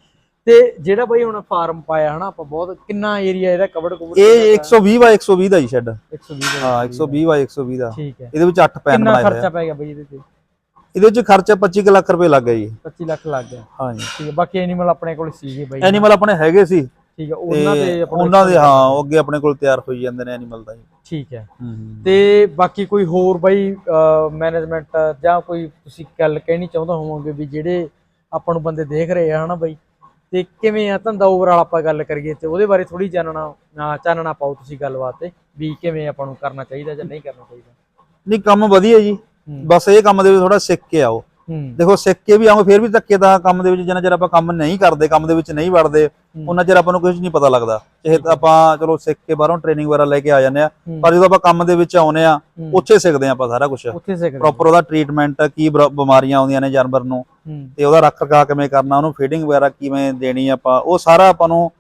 ਤੇ ਜਿਹੜਾ ਬਾਈ ਹੁਣ ਫਾਰਮ ਪਾਇਆ ਹਨਾ ਆਪਾਂ ਬਹੁਤ ਕਿੰਨਾ ਏਰੀਆ ਇਹਦਾ ਕਵਰ ਕਵਰ ਇਹ 120 ਬਾਈ 120 ਦਾ ਹੀ ਸ਼ੈੱਡ 120 ਦਾ ਹਾਂ 120 ਬਾਈ 120 ਦਾ। ਠੀਕ ਹੈ। ਇਹਦੇ ਵਿੱਚ 8 ਪੈਨ ਕਿੰਨਾ ਬਣਾਏ ਹੋਏ ਖਰਚਾ ਆ ਪੈ ਗਿਆ ਬਾਈ ਇਹਦੇ ਤੇ? ਇਹਦੇ ਵਿੱਚ ਖਰਚਾ 25 ਕੁ ਲੱਖ ਰੁਪਏ ਲੱਗ ਗਿਆ ਜੀ। 25 ਲੱਖ ਲੱਗ ਗਿਆ। ਹਾਂਜੀ। ਠੀਕ ਹੈ ਬਾਕੀ ਐਨੀਮਲ ਆਪਣੇ ਕੋਲ ਸੀਗੇ ਬਾਈ। ਐਨੀਮਲ ਆਪਣੇ ਹੈਗੇ ਸੀ। ਠੀਕ ਹੈ ਉਹਨਾਂ ਦੇ ਆਪਣੇ ਉਹਨਾਂ ਦੇ ਹਾਂ ਉਹ ਅੱਗੇ ਆਪਣੇ ਕੋਲ ਤਿਆਰ ਹੋਈ ਜਾਂਦੇ ਨੇ ਐਨੀਮਲ ਦਾ ਜੀ। ਠੀਕ ਹੈ। ਹੂੰ ਤੇ ਬਾਕੀ ਕੋਈ ਹੋਰ ਬਾਈ ਮੈਨੇਜਮੈਂਟ ਜਾਂ ਕੋਈ ਤੁਸੀਂ ਗੱਲ ਕਹਿਣੀ ਚਾਹੁੰਦਾ ਹੋਵੋਗੇ ਵੀ ਜਿਹੜੇ ਆਪਾਂ ਨੂੰ ਬੰਦੇ ਦੇਖ ਰਹੇ ਆ ਹਨਾ ਬਾਈ? ਤੇ ਕਿਵੇਂ ਆ ਧੰਦਾ ਓਵਰਆਲ ਆਪਾਂ ਗੱਲ ਕਰੀਏ ਤੇ ਉਹਦੇ ਬਾਰੇ ਥੋੜੀ ਜਾਣਨਾ ਚਾਨਣਾ ਪਾਓ ਤੁਸੀਂ ਗੱਲਬਾਤ ਤੇ ਵੀ ਕਿਵੇਂ ਆਪਾਂ ਨੂੰ ਕਰਨਾ ਚਾਹੀਦਾ ਜਾਂ ਨਹੀਂ ਕਰਨਾ ਚਾਹੀਦਾ। ਨਹੀਂ ਕੰਮ ਵਧੀਆ ਜੀ। ਹੂੰ। ਬਸ ਇਹ ਕੰਮ ਦੇ ਵਿੱਚ ਥੋੜਾ ਸਿੱਖ ਕੇ ਆਓ। ਦੇਖੋ ਸਿੱਖ ਕੇ ਵੀ ਆਉਂਗੇ ਫਿਰ ਵੀ ਧੱਕੇ ਦਾ ਕੰਮ ਦੇ ਵਿੱਚ ਜਿੰਨਾ ਚਿਰ ਆਪਾਂ ਕੰਮ ਨਹੀਂ ਕਰਦੇ ਕੰਮ ਦੇ ਵਿੱਚ ਨਹੀਂ ਵੜਦੇ ਉਹਨਾਂ ਚਿਰ ਆਪਾਂ ਨੂੰ ਕੁਝ ਨਹੀਂ ਪਤਾ ਲੱਗਦਾ। ਚਾਹੇ ਆਪਾਂ ਚਲੋ ਸਿੱਖ ਕੇ ਬਾਹਰੋਂ ਟ੍ਰੇਨਿੰਗ ਵਗੈਰਾ ਲੈ ਕੇ ਆ ਜਾਂਦੇ ਆ। ਪਰ ਜਦੋਂ ਆਪਾਂ ਕੰਮ ਦੇ ਵਿੱਚ ਆਉਨੇ ਆ। ਉੱਥੇ ਸਿੱਖਦੇ ਆ ਆਪਾਂ ਸਾਰਾ ਕੁਝ ਪ੍ਰੋਪਰ ਉਹਦਾ ਟ੍ਰੀਟਮੈਂਟ ਕੀ ਬਿਮਾਰੀਆਂ ਆਉਂਦੀਆਂ ਨੇ ਜਾਨਵਰ ਨੂੰ ਤੇ ਉਹਦਾ ਰੱਖ ਰਖਾ ਕਿਵੇਂ ਕਰਨਾ ਉਹਨੂੰ ਫੀਡਿੰਗ ਵਗੈਰਾ ਕਿਵੇਂ ਦੇਣੀ ਆਪਾਂ ਉਹ ਸਾਰਾ ਆਪਾਂ ਨੂੰ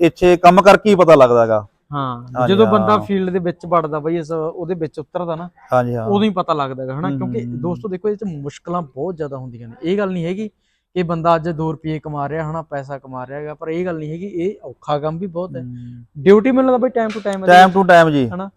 ਇੱਥੇ ਕੰਮ ਕਰਕੇ ਹੀ ਪਤਾ ਲੱਗਦਾਗਾ ਹਾਂ ਹਾਂਜੀ, ਜਦੋਂ ਬੰਦਾ ਹਾਂ। ਫੀਲਡ ਦੇ ਵਿੱਚ ਵੜਦਾ ਬਈ ਇਸ ਉਹਦੇ ਵਿੱਚ ਉਤਰਦਾ ਨਾ ਹਾਂਜੀ ਹਾਂ। ਉਦੋਂ ਹੀ ਪਤਾ ਲੱਗਦਾ ਹੈਗਾ ਹਨਾ? ਹੂੰ, ਕਿਉਂਕਿ ਹੂੰ। ਦੋਸਤੋ ਦੇਖੋ ਇਹ ਚ ਮੁਸ਼ਕਲਾਂ ਬਹੁਤ ਜ਼ਿਆਦਾ ਹੁੰਦੀਆਂ ਨੇ। ਇਹ ਗੱਲ ਨਹੀਂ ਹੈਗੀ ਕਿ ਬੰਦਾ ਅੱਜ 2 ਰੁਪਏ ਕਮਾ ਰਿਹਾ ਹਨਾ ਪੈਸਾ ਕਮਾ ਰਿਹਾ ਹੈਗਾ ਪਰ ਇਹ ਗੱਲ ਨਹੀਂ ਹੈਗੀ ਇਹ ਔਖਾ ਕੰਮ ਵੀ ਬਹੁਤ ਹੈ। ਡਿਊਟੀ ਮਿਲਣਾ ਬਈ time to time time to time ਜੀ। ਹਨਾ?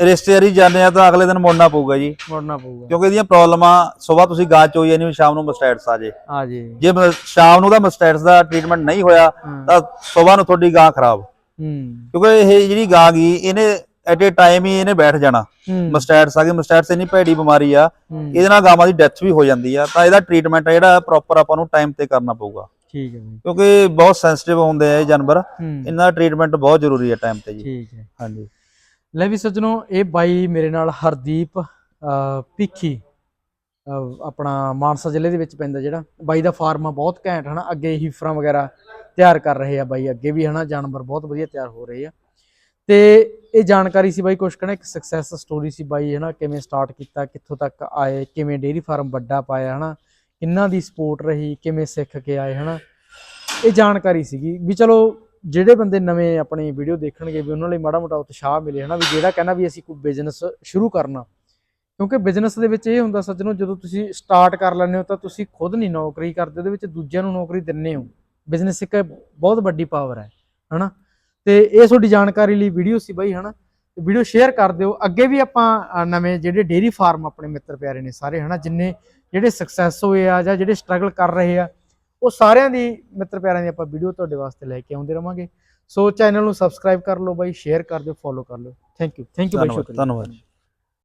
ਰਿਸ਼ਤੇਦਾਰੀ ਜਾਂਦੇ ਆ ਤਾਂ ਅਗਲੇ ਦਿਨ ਮੁੜਨਾ ਪਊਗਾ ਜੀ। ਮੁੜਨਾ ਪਊਗਾ। ਕਿਉਂਕਿ ਇਹਦੀਆਂ ਪ੍ਰੋਬਲਮਾਂ ਸਵੇਰ ਤੁਸੀਂ ਗਾਂ ਚੋਈ ਜਾਨੀ ਸ਼ਾਮ ਨੂੰ ਮਸਟੈਟਸ ਆ ਜੇ। ਆ ਜੀ। ਜੇ ਸ਼ਾਮ ਨੂੰ ਦਾ ਮਸਟੈਟਸ ਦਾ ਟ੍ਰੀਟਮੈਂਟ ਨਹੀਂ ਹੋਇਆ ਹਾਂ। ਤਾਂ ਸਵੇਰ ਨੂੰ ਤੁਹਾਡੀ ਗਾਂ ਖਰਾਬ। ਹੂੰ। ਕਿਉਂਕਿ ਇਹ ਜਿਹੜੀ ਗਾਂ ਗਈ ਇਹਨੇ ਐਟ ਏ ਟਾਈਮ ਹੀ ਇਹਨੇ ਬੈਠ ਜਾਣਾ। ਹੂੰ। ਮਸਟੈਟਸ ਆ ਗਈ ਮਸਟੈਟਸ ਇੰਨੀ ਭੈੜੀ ਬਿਮਾਰੀ ਆ ਹੂੰ, ਇਹਦੇ ਨਾਲ ਗਾਵਾਂ ਦੀ ਡੈਥ ਵੀ ਹੋ ਜਾਂਦੀ ਆ। ਤਾਂ ਇਹਦਾ ਟ੍ਰੀਟਮੈਂਟ ਆ ਜਿਹੜਾ ਪ੍ਰੋਪਰ ਆਪਾਂ ਨੂੰ ਟਾਈਮ ਤੇ ਕਰਨਾ ਪਊਗਾ। ਠੀਕ ਹੈ ਕਿਉਂਕਿ ਬਹੁਤ ਸੈਂਸਿਟਿਵ ਹੁੰਦੇ ਆ ਇਹ ਜਾਨਵਰ। ਹੂੰ। ਇਹਨਾਂ ਦਾ ਟ੍ਰੀਟਮੈਂਟ ਬਹੁਤ ਜ਼ਰੂਰੀ ਹੈ ਟਾਈਮ ਤੇ ਜੀ। ਠੀਕ ਹੈ। ਹਾਂਜੀ। ਲੈ ਵੀ ਸੱਜਣੋ ਇਹ ਬਾਈ ਮੇਰੇ ਨਾਲ ਹਰਦੀਪ ਅਹ, ਆਪਣਾ ਮਾਨਸਾ ਜ਼ਿਲ੍ਹੇ ਦੇ ਵਿੱਚ ਪੈਂਦਾ ਜਿਹੜਾ। ਬਾਈ ਦਾ ਫਾਰਮ ਆ ਬਹੁਤ ਘੈਂਟ ਹਨਾ? ਅੱਗੇ ਹੀਫਰਾਂ ਵਗੈਰਾ। ਤਿਆਰ ਕਰ ਰਹੇ ਆ ਬਾਈ, ਅੱਗੇ ਵੀ ਹਨਾ ਜਾਨਵਰ ਬਹੁਤ ਵਧੀਆ ਤਿਆਰ ਹੋ ਰਹੇ ਆ। ਤੇ ਇਹ ਜਾਣਕਾਰੀ ਸੀ ਬਾਈ ਕੁਛ ਕਹਣਾ ਇੱਕ ਸਕਸੈਸ ਸਟੋਰੀ ਸੀ ਬਾਈ, ਹਨਾ, ਕਿਵੇਂ ਸਟਾਰਟ ਕੀਤਾ, ਕਿੱਥੋਂ ਤੱਕ ਆਏ, ਕਿਵੇਂ ਡੇਅਰੀ ਫਾਰਮ ਵੱਡਾ ਪਾਇਆ, ਹਨਾ, ਕਿੰਨਾ ਦੀ ਸਪੋਰਟ ਰਹੀ, ਕਿਵੇਂ ਸਿੱਖ ਕੇ ਆਏ, ਹਨਾ। ਇਹ ਜਾਣਕਾਰੀ ਸੀਗੀ ਵੀ ਚਲੋ ਜਿਹੜੇ ਬੰਦੇ ਨਵੇਂ ਆਪਣੀ ਵੀਡੀਓ ਦੇਖਣਗੇ ਵੀ ਉਹਨਾਂ ਲਈ ਮਾੜਾ ਮੋਟਾ ਉਤਸ਼ਾਹ ਮਿਲੇ, ਹਨਾ, ਵੀ ਜਿਹੜਾ ਕਹਿੰਦਾ ਵੀ ਅਸੀਂ ਕੋਈ ਬਿਜ਼ਨਸ ਸ਼ੁਰੂ ਕਰਨਾ। ਕਿਉਂਕਿ ਬਿਜ਼ਨਸ ਦੇ ਵਿੱਚ ਇਹ ਹੁੰਦਾ ਸੱਜਣੋ, ਜਦੋਂ ਤੁਸੀਂ ਸਟਾਰਟ ਕਰ ਲੈਂਦੇ ਹੋ ਤਾਂ ਤੁਸੀਂ ਖੁਦ ਨਹੀਂ ਨੌਕਰੀ ਕਰਦੇ, ਉਹਦੇ ਵਿੱਚ ਦੂਜਿਆਂ ਨੂੰ ਨੌਕਰੀ ਦਿੰਦੇ ਹੋ। ਬਿਜ਼ਨਸ ਇੱਕ ਬਹੁਤ ਵੱਡੀ ਪਾਵਰ ਹੈ ਹਨਾ? ਤੇ ਇਹ ਤੁਹਾਡੀ ਜਾਣਕਾਰੀ ਲਈ ਵੀਡੀਓ ਸੀ ਬਾਈ ਹਨਾ? ਵੀਡੀਓ ਸ਼ੇਅਰ ਕਰ ਦਿਓ। ਅੱਗੇ ਵੀ ਆਪਾਂ ਨਵੇਂ ਜਿਹੜੇ ਡੇਰੀ ਫਾਰਮ ਆਪਣੇ ਮਿੱਤਰ ਪਿਆਰੇ ਨੇ ਸਾਰੇ ਹਨਾ? ਜਿੰਨੇ ਜਿਹੜੇ ਸਕਸੈਸ ਹੋਏ ਆ ਜਾਂ ਜਿਹੜੇ ਸਟਰਗਲ ਕਰ ਰਹੇ ਆ ਉਹ ਸਾਰਿਆਂ ਦੀ ਮਿੱਤਰ ਪਿਆਰਿਆਂ ਦੀ ਆਪਾਂ ਵੀਡੀਓ ਤੁਹਾਡੇ ਵਾਸਤੇ ਲੈ ਕੇ ਆਉਂਦੇ ਰਵਾਂਗੇ। ਸੋ ਚੈਨਲ ਨੂੰ ਸਬਸਕ੍ਰਾਈਬ ਕਰ ਲਓ ਬਾਈ ਸ਼ੇਅਰ ਕਰ ਦਿਓ ਫੋਲੋ ਕਰ ਲਓ। ਥੈਂਕ ਯੂ ਥੈਂਕ ਯੂ ਬਾਈ ਸ਼ੁਕਰੀਆ। ਧੰਨਵਾਦ।